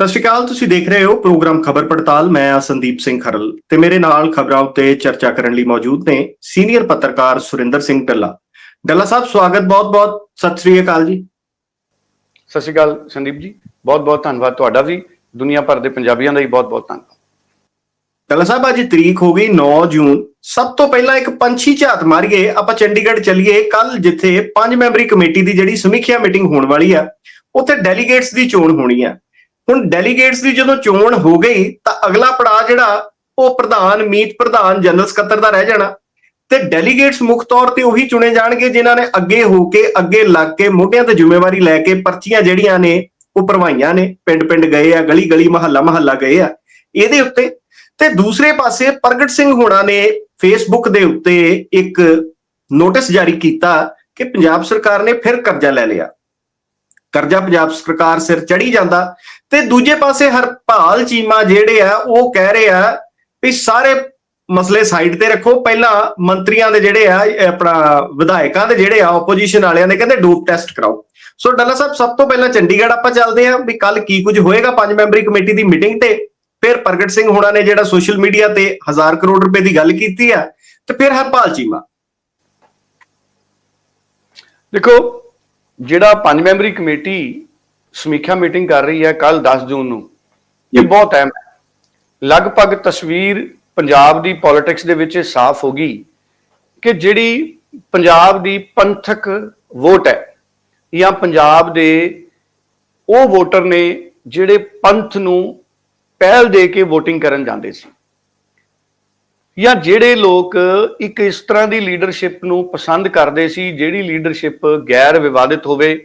ਸਤਿ ਸ਼੍ਰੀ ਅਕਾਲ ਤੁਸੀਂ ਦੇਖ ਰਹੇ ਹੋ ਪ੍ਰੋਗਰਾਮ ਖਬਰ ਪੜਤਾਲ। ਮੈਂ ਆ ਸੰਦੀਪ ਸਿੰਘ ਖਰਲ ਤੇ ਮੇਰੇ ਨਾਲ ਖਬਰਾਂ ਉੱਤੇ ਚਰਚਾ ਕਰਨ ਲਈ ਮੌਜੂਦ ਨੇ ਸੀਨੀਅਰ ਪੱਤਰਕਾਰ ਸੁਰਿੰਦਰ ਸਿੰਘ ਢੱਲਾ ਢੱਲਾ ਸਾਹਿਬ ਸਵਾਗਤ ਬਹੁਤ-ਬਹੁਤ। ਸਤਿ ਸ਼੍ਰੀ ਅਕਾਲ ਜੀ। ਸਤਿ ਸ਼੍ਰੀ ਅਕਾਲ ਸੰਦੀਪ ਜੀ। ਬਹੁਤ ਬਹੁਤ ਧੰਨਵਾਦ ਤੁਹਾਡਾ ਵੀ। ਦੁਨੀਆ ਭਰ ਦੇ ਪੰਜਾਬੀਆਂ ਦਾ ਵੀ ਬਹੁਤ ਬਹੁਤ ਧੰਨਵਾਦ। ਢੱਲਾ ਸਾਹਿਬ ਅੱਜ ਤਰੀਕ ਹੋ ਗਈ 9 ਜੂਨ। ਸਭ ਤੋਂ ਪਹਿਲਾਂ ਇੱਕ ਪੰਛੀ ਝਾਤ ਮਾਰੀਏ। ਆਪਾਂ ਚੰਡੀਗੜ੍ਹ ਚੱਲੀਏ। ਕੱਲ ਜਿੱਥੇ ਪੰਜ ਮੈਂਬਰੀ ਕਮੇਟੀ ਦੀ ਜਿਹੜੀ ਸਮੀਖਿਆ ਮੀਟਿੰਗ ਹੋਣ ਵਾਲੀ ਆ ਉੱਥੇ ਡੈਲੀਗੇਟਸ ਦੀ ਚੋਣ ਹੋਣੀ ਆ। ਹੁਣ ਡੈਲੀਗੇਟਸ ਦੀ ਜਦੋਂ ਚੋਣ ਹੋ ਗਈ ਤਾਂ ਅਗਲਾ ਪੜਾਅ ਜਿਹੜਾ, ਉਹ ਪ੍ਰਧਾਨ, ਮੀਤ ਪ੍ਰਧਾਨ, ਜਨਰਲ ਸਕੱਤਰ ਦਾ ਰਹਿ ਜਾਣਾ। ਤੇ ਡੈਲੀਗੇਟਸ ਮੁੱਖ ਤੌਰ ਤੇ ਉਹੀ ਚੁਣੇ ਜਾਣਗੇ ਜਿਨ੍ਹਾਂ ਨੇ ਅੱਗੇ ਹੋ ਕੇ, ਅੱਗੇ ਲੱਗ ਕੇ ਮੋਢਿਆਂ ਤੇ ਜ਼ਿੰਮੇਵਾਰੀ ਲੈ ਕੇ ਪਰਚੀਆਂ ਜਿਹੜੀਆਂ ਨੇ, ਉਹ ਭਰਵਾਈਆਂ ਨੇ। ਪਿੰਡ-ਪਿੰਡ ਗਏ ਆ, ਗਲੀ-ਗਲੀ, ਮਹੱਲਾ-ਮਹੱਲਾ ਗਏ ਆ। ਇਹਦੇ ਉੱਤੇ ਤੇ ਦੂਸਰੇ ਪਾਸੇ ਪ੍ਰਗਟ ਸਿੰਘ ਹੋਣਾ ਨੇ ਫੇਸਬੁੱਕ ਦੇ ਉੱਤੇ ਇੱਕ ਨੋਟਿਸ ਜਾਰੀ ਕੀਤਾ ਕਿ ਪੰਜਾਬ ਸਰਕਾਰ ਨੇ ਫਿਰ ਕਰਜ਼ਾ ਲੈ ਲਿਆ। ਕਰਜ਼ਾ ਪੰਜਾਬ ਸਰਕਾਰ ਸਿਰ ਚੜੀ ਜਾਂਦਾ। ਤੇ ਦੂਜੇ ਪਾਸੇ ਹਰਪਾਲ ਚੀਮਾ ਜਿਹੜੇ ਆ, ਉਹ ਕਹਿ ਰਹੇ ਆ ਵੀ ਸਾਰੇ ਮਸਲੇ ਸਾਈਡ ਤੇ ਰੱਖੋ। ਪਹਿਲਾਂ ਮੰਤਰੀਆਂ ਦੇ ਜਿਹੜੇ ਆ ਆਪਣਾ ਵਿਧਾਇਕਾਂ ਦੇ ਜਿਹੜੇ ਆ ਆਪੋਜੀਸ਼ਨ ਵਾਲਿਆਂ ਦੇ ਕਹਿੰਦੇ ਡੋਪ ਟੈਸਟ ਕਰਾਓ। ਸੋ ਡੱਲਾ ਸਾਹਿਬ, ਸਭ ਤੋਂ ਪਹਿਲਾਂ ਚੰਡੀਗੜ੍ਹ ਆਪਾਂ ਚੱਲਦੇ ਆ ਵੀ ਕੱਲ ਕੀ ਕੁਝ ਹੋਏਗਾ ਪੰਜ ਮੈਂਬਰੀ ਕਮੇਟੀ ਦੀ ਮੀਟਿੰਗ ਤੇ। ਫਿਰ ਪ੍ਰਗਟ ਸਿੰਘ ਹੋਣਾ ਨੇ ਜਿਹੜਾ ਸੋਸ਼ਲ ਮੀਡੀਆ ਤੇ 1000 ਕਰੋੜ ਰੁਪਏ ਦੀ ਗੱਲ ਕੀਤੀ ਆ। ਤੇ ਫਿਰ ਹਰਪਾਲ ਚੀਮਾ। ਦੇਖੋ ਜਿਹੜਾ ਪੰਜ ਮੈਂਬਰੀ ਕਮੇਟੀ ਸਮੀਖਿਆ ਮੀਟਿੰਗ ਕਰ ਰਹੀ ਹੈ ਕੱਲ 10 ਜੂਨ ਨੂੰ ਇਹ ਬਹੁਤ ਅਹਿਮ ਹੈ। ਲਗਭਗ ਤਸਵੀਰ ਪੰਜਾਬ ਦੀ ਪੋਲਿਟਿਕਸ ਦੇ ਵਿੱਚ ਸਾਫ਼ ਹੋ ਗਈ ਕਿ ਜਿਹੜੀ ਪੰਜਾਬ ਦੀ ਪੰਥਕ ਵੋਟ ਹੈ ਜਾਂ ਪੰਜਾਬ ਦੇ ਉਹ ਵੋਟਰ ਨੇ ਜਿਹੜੇ ਪੰਥ ਨੂੰ ਪਹਿਲ ਦੇ ਕੇ VOTING ਕਰਨ ਜਾਂਦੇ ਸੀ। ਜਾਂ ਜਿਹੜੇ ਲੋਕ ਇੱਕ ਇਸ ਤਰ੍ਹਾਂ ਦੀ ਲੀਡਰਸ਼ਿਪ ਨੂੰ ਪਸੰਦ ਕਰਦੇ ਸੀ, ਜਿਹੜੀ ਲੀਡਰਸ਼ਿਪ ਗੈਰ ਵਿਵਾਦਿਤ ਹੋਵੇ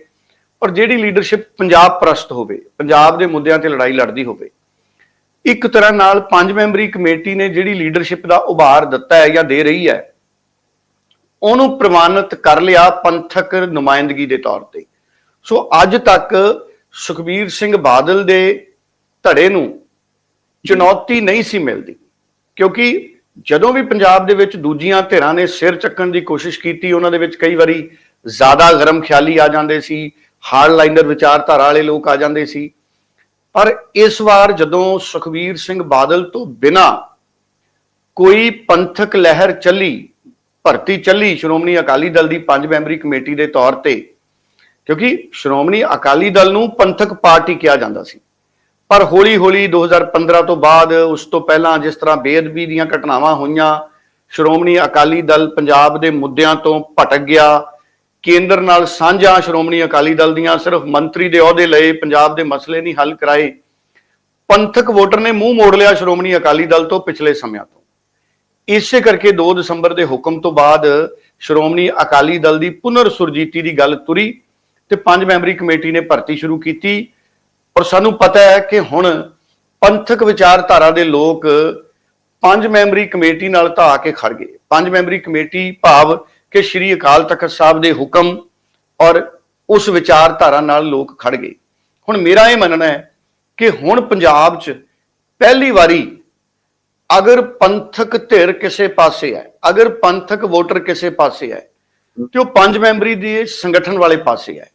ਔਰ ਜਿਹੜੀ ਲੀਡਰਸ਼ਿਪ ਪੰਜਾਬ ਪ੍ਰਸਤ ਹੋਵੇ, ਪੰਜਾਬ ਦੇ ਮੁੱਦਿਆਂ ਤੇ ਲੜਾਈ ਲੜਦੀ ਹੋਵੇ, ਇੱਕ ਤਰ੍ਹਾਂ ਨਾਲ ਪੰਜ ਮੈਂਬਰੀ ਕਮੇਟੀ ਨੇ ਜਿਹੜੀ ਲੀਡਰਸ਼ਿਪ ਦਾ ਉਭਾਰ ਦਿੱਤਾ ਹੈ ਜਾਂ ਦੇ ਰਹੀ ਹੈ, ਉਹਨੂੰ ਪ੍ਰਮਾਣਿਤ ਕਰ ਲਿਆ ਪੰਥਕ ਨੁਮਾਇੰਦਗੀ ਦੇ ਤੌਰ ਤੇ। ਸੋ ਅੱਜ ਤੱਕ ਸੁਖਬੀਰ ਸਿੰਘ ਬਾਦਲ ਦੇ ਧੜੇ ਨੂੰ ਚੁਣੌਤੀ ਨਹੀਂ ਸੀ ਮਿਲਦੀ, ਕਿਉਂਕਿ ਜਦੋਂ ਵੀ ਪੰਜਾਬ ਦੇ ਵਿੱਚ ਦੂਜੀਆਂ ਧਿਰਾਂ ਨੇ ਸਿਰ ਚੱਕਣ ਦੀ ਕੋਸ਼ਿਸ਼ ਕੀਤੀ, ਉਹਨਾਂ ਦੇ ਵਿੱਚ ਕਈ ਵਾਰੀ ਜ਼ਿਆਦਾ ਗਰਮ ਖਿਆਲੀ ਆ ਜਾਂਦੇ ਸੀ ਹਾਰਡ ਲਾਈਨਰ ਵਿਚਾਰਧਾਰਾ ਵਾਲੇ ਲੋਕ ਆ ਜਾਂਦੇ ਸੀ। ਪਰ ਇਸ ਵਾਰ ਜਦੋਂ ਸੁਖਬੀਰ ਸਿੰਘ ਬਾਦਲ ਤੋਂ ਬਿਨਾ ਕੋਈ ਪੰਥਕ ਲਹਿਰ ਚੱਲੀ, ਭਰਤੀ ਚੱਲੀ ਸ਼੍ਰੋਮਣੀ ਅਕਾਲੀ ਦਲ ਦੀ ਪੰਜ ਮੈਂਬਰੀ ਕਮੇਟੀ ਦੇ ਤੌਰ ਤੇ, ਕਿਉਂਕਿ ਸ਼੍ਰੋਮਣੀ ਅਕਾਲੀ ਦਲ ਨੂੰ ਪੰਥਕ ਪਾਰਟੀ ਕਿਹਾ ਜਾਂਦਾ ਸੀ। ਪਰ ਹੌਲੀ-ਹੌਲੀ 2015 ਤੋਂ ਬਾਅਦ ਉਸ ਤੋਂ ਪਹਿਲਾਂ ਜਿਸ ਤਰ੍ਹਾਂ ਬੇਅਦਬੀ ਦੀਆਂ ਘਟਨਾਵਾਂ ਹੋਈਆਂ, ਸ਼੍ਰੋਮਣੀ ਅਕਾਲੀ ਦਲ ਪੰਜਾਬ ਦੇ ਮੁੱਦਿਆਂ ਤੋਂ ਭਟਕ ਗਿਆ। ਕੇਂਦਰ ਨਾਲ ਸਾਂਝਾ ਸ਼੍ਰੋਮਣੀ ਅਕਾਲੀ ਦਲ ਦੀਆਂ ਸਿਰਫ ਮੰਤਰੀ ਦੇ ਅਹੁਦੇ ਲਏ, ਪੰਜਾਬ ਦੇ ਮਸਲੇ ਨਹੀਂ ਹੱਲ ਕਰਾਏ। ਪੰਥਕ ਵੋਟਰ ਨੇ ਮੂੰਹ ਮੋੜ ਲਿਆ ਸ਼੍ਰੋਮਣੀ ਅਕਾਲੀ ਦਲ ਤੋਂ ਪਿਛਲੇ ਸਮਿਆਂ ਤੋਂ। ਇਸੇ ਕਰਕੇ 2 ਦਸੰਬਰ ਦੇ ਹੁਕਮ ਤੋਂ ਬਾਅਦ ਸ਼੍ਰੋਮਣੀ ਅਕਾਲੀ ਦਲ ਦੀ ਪੁਨਰ ਸੁਰਜੀਤੀ ਦੀ ਗੱਲ ਤੁਰੀ ਤੇ ਪੰਜ ਮੈਂਬਰੀ ਕਮੇਟੀ ਨੇ ਭਰਤੀ ਸ਼ੁਰੂ ਕੀਤੀ। ਔਰ ਸਾਨੂੰ ਪਤਾ ਹੈ ਕਿ ਹੁਣ ਪੰਥਕ ਵਿਚਾਰਧਾਰਾ ਦੇ ਲੋਕ ਪੰਜ ਮੈਂਬਰੀ ਕਮੇਟੀ ਨਾਲ ਧਾ ਕੇ ਖੜ ਗਏ। ਪੰਜ ਮੈਂਬਰੀ ਕਮੇਟੀ ਭਾਵ ਕਿ ਸ੍ਰੀ ਅਕਾਲ ਤਖਤ ਸਾਹਿਬ ਦੇ ਹੁਕਮ ਔਰ ਉਸ ਵਿਚਾਰਧਾਰਾ ਨਾਲ ਲੋਕ ਖੜ ਗਏ। ਹੁਣ ਮੇਰਾ ਇਹ ਮੰਨਣਾ ਹੈ ਕਿ ਹੁਣ ਪੰਜਾਬ 'ਚ ਪਹਿਲੀ ਵਾਰੀ ਅਗਰ ਪੰਥਕ ਧਿਰ ਕਿਸੇ ਪਾਸੇ ਹੈ, ਅਗਰ ਪੰਥਕ ਵੋਟਰ ਕਿਸੇ ਪਾਸੇ ਹੈ, ਤੇ ਉਹ ਪੰਜ ਮੈਂਬਰੀ ਦੇ ਸੰਗਠਨ ਵਾਲੇ ਪਾਸੇ ਹੈ,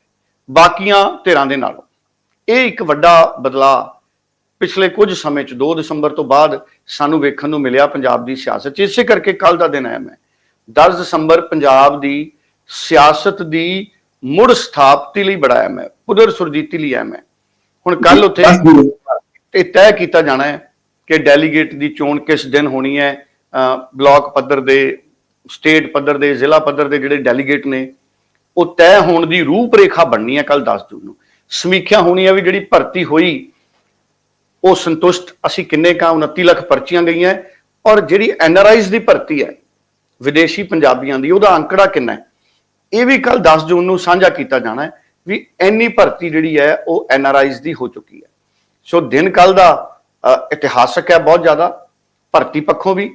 ਬਾਕੀਆਂ ਧਿਰਾਂ ਦੇ ਨਾਲੋਂ। ਇਹ ਇੱਕ ਵੱਡਾ ਬਦਲਾਅ ਪਿਛਲੇ ਕੁਝ ਸਮੇਂ ਚ 2 ਦਸੰਬਰ ਤੋਂ ਬਾਅਦ ਸਾਨੂੰ ਵੇਖਣ ਨੂੰ ਮਿਲਿਆ ਪੰਜਾਬ ਦੀ ਸਿਆਸਤ 'ਚ। ਇਸੇ ਕਰਕੇ ਕੱਲ ਦਾ ਦਿਨ ਅਹਿਮ ਹੈ 10 ਦਸੰਬਰ ਪੰਜਾਬ ਦੀ ਸਿਆਸਤ ਦੀ ਮੁੜ ਸਥਾਪਤੀ ਲਈ ਬੜਾ ਅਹਿਮ ਹੈ ਪੁਨਰ ਸੁਰਜੀਤੀ ਲਈ ਅਹਿਮ ਹੈ ਹੁਣ ਕੱਲ ਉੱਥੇ ਇਹ ਤੈਅ ਕੀਤਾ ਜਾਣਾ ਹੈ ਕਿ ਡੈਲੀਗੇਟ ਦੀ ਚੋਣ ਕਿਸ ਦਿਨ ਹੋਣੀ ਹੈ। ਬਲਾਕ ਪੱਧਰ ਦੇ ਸਟੇਟ ਪੱਧਰ ਦੇ ਜ਼ਿਲ੍ਹਾ ਪੱਧਰ ਦੇ ਜਿਹੜੇ ਡੈਲੀਗੇਟ ਨੇ ਉਹ ਤੈਅ ਹੋਣ ਦੀ ਰੂਪਰੇਖਾ ਬਣਨੀ ਹੈ ਕੱਲ 10 ਜੂਨ ਨੂੰ। ਸਮੀਖਿਆ ਹੋਣੀ ਹੈ ਵੀ ਜਿਹੜੀ ਭਰਤੀ ਹੋਈ, ਉਹ ਸੰਤੁਸ਼ਟ ਅਸੀਂ ਕਿੰਨੇ ਕਾ? 29 ਲੱਖ ਪਰਚੀਆਂ ਗਈਆਂ ਔਰ ਜਿਹੜੀ ਐਨਆਰਆਈਜ਼ ਦੀ ਭਰਤੀ ਹੈ, ਵਿਦੇਸ਼ੀ ਪੰਜਾਬੀਆਂ ਦੀ, ਉਹਦਾ ਅੰਕੜਾ ਕਿੰਨਾ ਹੈ? ਇਹ ਵੀ ਕੱਲ 10 ਜੂਨ ਨੂੰ ਸਾਂਝਾ ਕੀਤਾ ਜਾਣਾ ਹੈ ਵੀ ਇੰਨੀ ਭਰਤੀ ਜਿਹੜੀ ਹੈ, ਉਹ ਐਨਆਰਆਈਜ਼ ਦੀ ਹੋ ਚੁੱਕੀ ਹੈ। ਸੋ ਦਿਨ ਕੱਲ ਦਾ ਇਤਿਹਾਸਕ ਹੈ ਬਹੁਤ ਜ਼ਿਆਦਾ, ਭਰਤੀ ਪੱਖੋਂ ਵੀ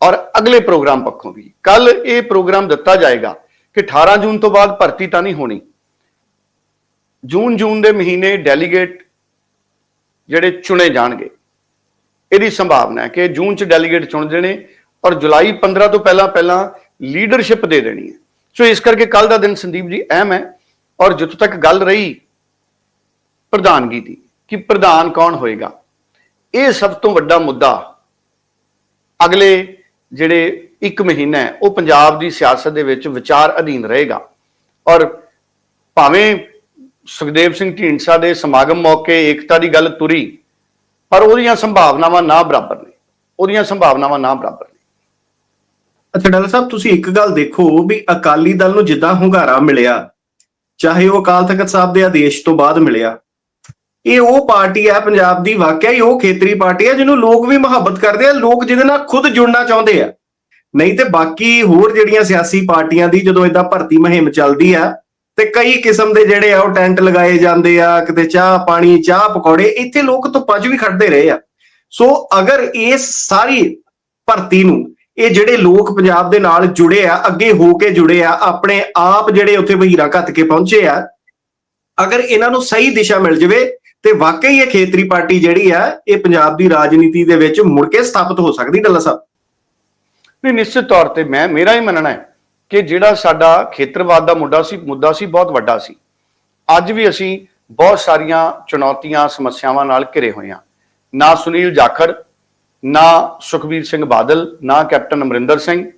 ਔਰ ਅਗਲੇ ਪ੍ਰੋਗਰਾਮ ਪੱਖੋਂ ਵੀ। ਕੱਲ ਇਹ ਪ੍ਰੋਗਰਾਮ ਦਿੱਤਾ ਜਾਏਗਾ ਕਿ 18 ਜੂਨ ਤੋਂ ਬਾਅਦ ਭਰਤੀ ਤਾਂ ਨਹੀਂ ਹੋਣੀ। ਜੂਨ ਜੂਨ ਦੇ ਮਹੀਨੇ ਡੈਲੀਗੇਟ ਜਿਹੜੇ ਚੁਣੇ ਜਾਣਗੇ। ਇਹਦੀ ਸੰਭਾਵਨਾ ਹੈ ਕਿ ਜੂਨ ਚ ਡੈਲੀਗੇਟ ਚੁਣ ਦੇਣੇ ਔਰ ਜੁਲਾਈ 15 ਤੋਂ ਪਹਿਲਾਂ ਪਹਿਲਾਂ ਲੀਡਰਸ਼ਿਪ ਦੇ ਦੇਣੀ ਹੈ। ਸੋ ਇਸ ਕਰਕੇ ਕੱਲ ਦਾ ਦਿਨ ਸੰਦੀਪ ਜੀ ਅਹਿਮ ਹੈ ਔਰ ਜਿੱਥੋਂ ਤੱਕ ਗੱਲ ਰਹੀ ਪ੍ਰਧਾਨਗੀ ਦੀ ਕਿ ਪ੍ਰਧਾਨ ਕੌਣ ਹੋਏਗਾ। ਇਹ ਸਭ ਤੋਂ ਵੱਡਾ ਮੁੱਦਾ ਅਗਲੇ ਜਿਹੜੇ ਇੱਕ ਮਹੀਨਾ ਹੈ, ਉਹ ਪੰਜਾਬ ਦੀ ਸਿਆਸਤ ਦੇ ਵਿੱਚ ਵਿਚਾਰ ਅਧੀਨ ਰਹੇਗਾ। ਔਰ ਭਾਵੇਂ ਸੁਖਦੇਵ ਸਿੰਘ ਢੀਂਡਸਾ ਦੇ ਸਮਾਗਮ ਮੌਕੇ ਏਕਤਾ ਦੀ ਗੱਲ ਤੁਰੀ, ਪਰ ਉਹਦੀਆਂ ਸੰਭਾਵਨਾਵਾਂ ਨਾ ਬਰਾਬਰ ਨੇ। ਉਹਦੀਆਂ ਸੰਭਾਵਨਾਵਾਂ ਨਾ ਬਰਾਬਰ ਨੇ। ਅੱਛਾ ਡਾਲਾ ਸਾਹਿਬ, ਤੁਸੀਂ ਇੱਕ ਗੱਲ ਦੇਖੋ ਵੀ ਅਕਾਲੀ ਦਲ ਨੂੰ ਜਿੱਦਾਂ ਹੁੰਗਾਰਾ ਮਿਲਿਆ, ਚਾਹੇ ਉਹ ਅਕਾਲ ਤਖਤ ਸਾਹਿਬ ਦੇ ਆਦੇਸ਼ ਤੋਂ ਬਾਅਦ ਮਿਲਿਆ, ਇਹ ਉਹ ਪਾਰਟੀ ਹੈ ਪੰਜਾਬ ਦੀ, ਵਾਕਿਆ ਹੀ ਉਹ ਖੇਤਰੀ ਪਾਰਟੀ ਹੈ ਜਿਹਨੂੰ ਲੋਕ ਵੀ ਮੁਹੱਬਤ ਕਰਦੇ ਆ, ਲੋਕ ਜਿਹਦੇ ਨਾਲ ਖੁਦ ਜੁੜਨਾ ਚਾਹੁੰਦੇ ਆ। ਨਹੀਂ ਤੇ ਬਾਕੀ ਹੋਰ ਜਿਹੜੀਆਂ ਸਿਆਸੀ ਪਾਰਟੀਆਂ ਦੀ ਜਦੋਂ ਇਦਾਂ ਭਰਤੀ ਮੁਹਿੰਮ ਚੱਲਦੀ ਆ ਤੇ ਕਈ ਕਿਸਮ ਦੇ ਜਿਹੜੇ ਆ ਉਹ ਟੈਂਟ ਲਗਾਏ ਜਾਂਦੇ ਆ, ਕਿਤੇ ਚਾਹ ਪਾਣੀ, ਚਾਹ ਪਕੌੜੇ, ਇੱਥੇ ਲੋਕ ਧੁੱਪਾਂ 'ਚ ਵੀ ਖੜਦੇ ਰਹੇ ਆ। ਸੋ ਅਗਰ ਇਸ ਸਾਰੀ ਭਰਤੀ ਨੂੰ ਇਹ ਜਿਹੜੇ ਲੋਕ ਪੰਜਾਬ ਦੇ ਨਾਲ ਜੁੜੇ ਆ, ਅੱਗੇ ਹੋ ਕੇ ਜੁੜੇ ਆ, ਆਪਣੇ ਆਪ ਜਿਹੜੇ ਉੱਥੇ ਵਹੀਰਾਂ ਘੱਤ ਕੇ ਪਹੁੰਚੇ ਆ, ਅਗਰ ਇਹਨਾਂ ਨੂੰ ਸਹੀ ਦਿਸ਼ਾ ਮਿਲ ਜਵੇ ਤੇ ਵਾਕਈ ਇਹ ਖੇਤਰੀ ਪਾਰਟੀ ਜਿਹੜੀ ਆ, ਇਹ ਪੰਜਾਬ ਦੀ ਰਾਜਨੀਤੀ ਦੇ ਵਿੱਚ ਮੁੜ ਕੇ ਸਥਾਪਿਤ ਹੋ ਸਕਦੀ, ਡੱਲਾ ਸਾਹਿਬ? ਨਹੀਂ, ਨਿਸ਼ਚਿਤ ਤੌਰ ਤੇ ਮੈਂ, ਮੇਰਾ ਹੀ ਮੰਨਣਾ ਹੈ। ਕਿ ਜਿਹੜਾ ਸਾਡਾ ਖੇਤਰਵਾਦ ਦਾ ਮੁੱਦਾ ਸੀ ਮੁੱਦਾ ਸੀ ਬਹੁਤ ਵੱਡਾ ਸੀ। ਅੱਜ ਵੀ ਅਸੀਂ ਬਹੁਤ ਸਾਰੀਆਂ ਚੁਣੌਤੀਆਂ, ਸਮੱਸਿਆਵਾਂ ਨਾਲ ਘਿਰੇ ਹੋਏ ਹਾਂ। ਨਾ ਸੁਨੀਲ ਜਾਖੜ, ਨਾ ਸੁਖਬੀਰ ਸਿੰਘ ਬਾਦਲ, ਨਾ ਕੈਪਟਨ ਅਮਰਿੰਦਰ ਸਿੰਘ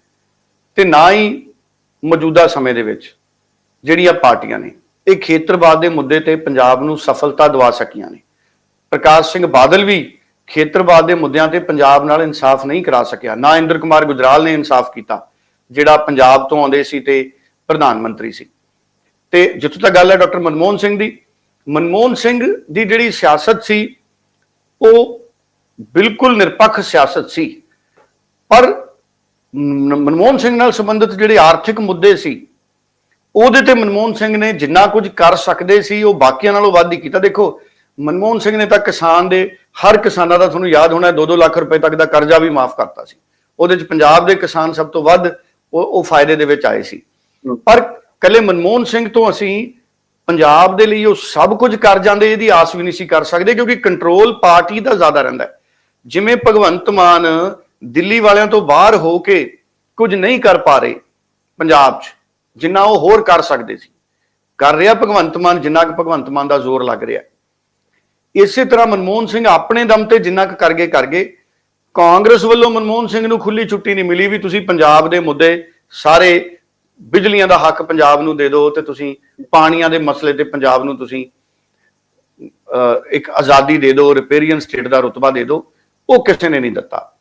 ਤੇ ਨਾ ਹੀ ਮੌਜੂਦਾ ਸਮੇਂ ਦੇ ਵਿੱਚ ਜਿਹੜੀਆਂ ਪਾਰਟੀਆਂ ਨੇ, ਇਹ ਖੇਤਰਵਾਦ ਦੇ ਮੁੱਦੇ ਤੇ ਪੰਜਾਬ ਨੂੰ ਸਫਲਤਾ ਦਿਵਾ ਸਕੀਆਂ ਨੇ। ਪ੍ਰਕਾਸ਼ ਸਿੰਘ ਬਾਦਲ ਵੀ ਖੇਤਰਵਾਦ ਦੇ ਮੁੱਦਿਆਂ ਤੇ ਪੰਜਾਬ ਨਾਲ ਇਨਸਾਫ ਨਹੀਂ ਕਰਾ ਸਕਿਆ। ਨਾ ਇੰਦਰ ਕੁਮਾਰ ਗੁਜਰਾਲ ਨੇ ਇਨਸਾਫ ਕੀਤਾ। ਜਿਹੜਾ ਪੰਜਾਬ ਤੋਂ ਆਉਂਦੇ ਸੀ ਤੇ ਪ੍ਰਧਾਨ ਮੰਤਰੀ ਸੀ। ਤੇ ਜਿੱਥੋਂ ਤੱਕ ਗੱਲ ਹੈ ਡਾਕਟਰ ਮਨਮੋਹਨ ਸਿੰਘ ਦੀ, ਮਨਮੋਹਨ ਸਿੰਘ ਦੀ ਜਿਹੜੀ ਸਿਆਸਤ ਸੀ, ਉਹ ਬਿਲਕੁਲ ਨਿਰਪੱਖ ਸਿਆਸਤ ਸੀ। ਪਰ ਮਨਮੋਹਨ ਸਿੰਘ ਨਾਲ ਸੰਬੰਧਿਤ ਜਿਹੜੇ ਆਰਥਿਕ ਮੁੱਦੇ ਸੀ, ਉਹਦੇ ਤੇ ਮਨਮੋਹਨ ਸਿੰਘ ਨੇ ਜਿੰਨਾ ਕੁਝ ਕਰ ਸਕਦੇ ਸੀ, ਉਹ ਬਾਕੀਆਂ ਨਾਲੋਂ ਵੱਧ ਹੀ ਕੀਤਾ। ਦੇਖੋ, ਮਨਮੋਹਨ ਸਿੰਘ ਨੇ ਤਾਂ ਕਿਸਾਨ ਦੇ, ਹਰ ਕਿਸਾਨਾਂ ਦਾ ਤੁਹਾਨੂੰ ਯਾਦ ਹੋਣਾ 2-2 ਲੱਖ ਰੁਪਏ ਤੱਕ ਦਾ ਕਰਜ਼ਾ ਵੀ ਮਾਫ ਕਰਤਾ ਸੀ। ਉਹਦੇ ਚ ਪੰਜਾਬ ਦੇ ਕਿਸਾਨ ਸਭ ਤੋਂ ਵੱਧ ਉਹ ਉਹ ਫਾਇਦੇ ਦੇ ਵਿੱਚ ਆਏ ਸੀ। ਪਰ ਕੱਲੇ ਮਨਮੋਹਨ ਸਿੰਘ ਤੋਂ ਅਸੀਂ ਪੰਜਾਬ ਦੇ ਲਈ ਉਹ ਸਭ ਕੁਝ ਕਰ ਜਾਂਦੇ ਇਹਦੀ ਆਸ ਵੀ ਨਹੀਂ ਸੀ ਕਰ ਸਕਦੇ ਕਿਉਂਕਿ ਕੰਟਰੋਲ ਪਾਰਟੀ ਦਾ ਜ਼ਿਆਦਾ ਰਹਿੰਦਾ। ਜਿਵੇਂ ਭਗਵੰਤ ਮਾਨ ਦਿੱਲੀ ਵਾਲਿਆਂ ਤੋਂ ਬਾਹਰ ਹੋ ਕੇ ਕੁਝ ਨਹੀਂ ਕਰ ਪਾ ਰਹੇ ਪੰਜਾਬ 'ਚ ਜਿੰਨਾ ਉਹ ਹੋਰ ਕਰ ਸਕਦੇ ਸੀ। ਕਰ ਰਿਹਾ ਭਗਵੰਤ ਮਾਨ ਜਿੰਨਾ ਕੁ ਭਗਵੰਤ ਮਾਨ ਦਾ ਜ਼ੋਰ ਲੱਗ ਰਿਹਾ। ਇਸੇ ਤਰ੍ਹਾਂ ਮਨਮੋਹਨ ਸਿੰਘ ਆਪਣੇ ਦਮ ਤੇ ਜਿੰਨਾ ਕੁ ਕਰ ਗਏ ਕਰ ਗਏ। ਕਾਂਗਰਸ ਵੱਲੋਂ ਮਨਮੋਹਨ ਸਿੰਘ ਨੂੰ ਖੁੱਲੀ ਛੁੱਟੀ ਨਹੀਂ ਮਿਲੀ ਵੀ ਤੁਸੀਂ ਪੰਜਾਬ ਦੇ ਮੁੱਦੇ ਸਾਰੇ ਬਿਜਲੀਆਂ ਦਾ ਹੱਕ ਪੰਜਾਬ ਨੂੰ ਦੇ ਦਿਓ ਤੇ ਤੁਸੀਂ ਪਾਣੀਆਂ ਦੇ ਮਸਲੇ ਤੇ ਪੰਜਾਬ ਨੂੰ ਤੁਸੀਂ ਇੱਕ ਆਜ਼ਾਦੀ ਦੇ ਦਿਓ ਰਿਪੇਰੀਅਨ ਸਟੇਟ ਦਾ ਰੁਤਬਾ ਦੇ ਦਿਓ, ਉਹ ਕਿਸੇ ਨੇ ਨਹੀਂ ਦਿੱਤਾ।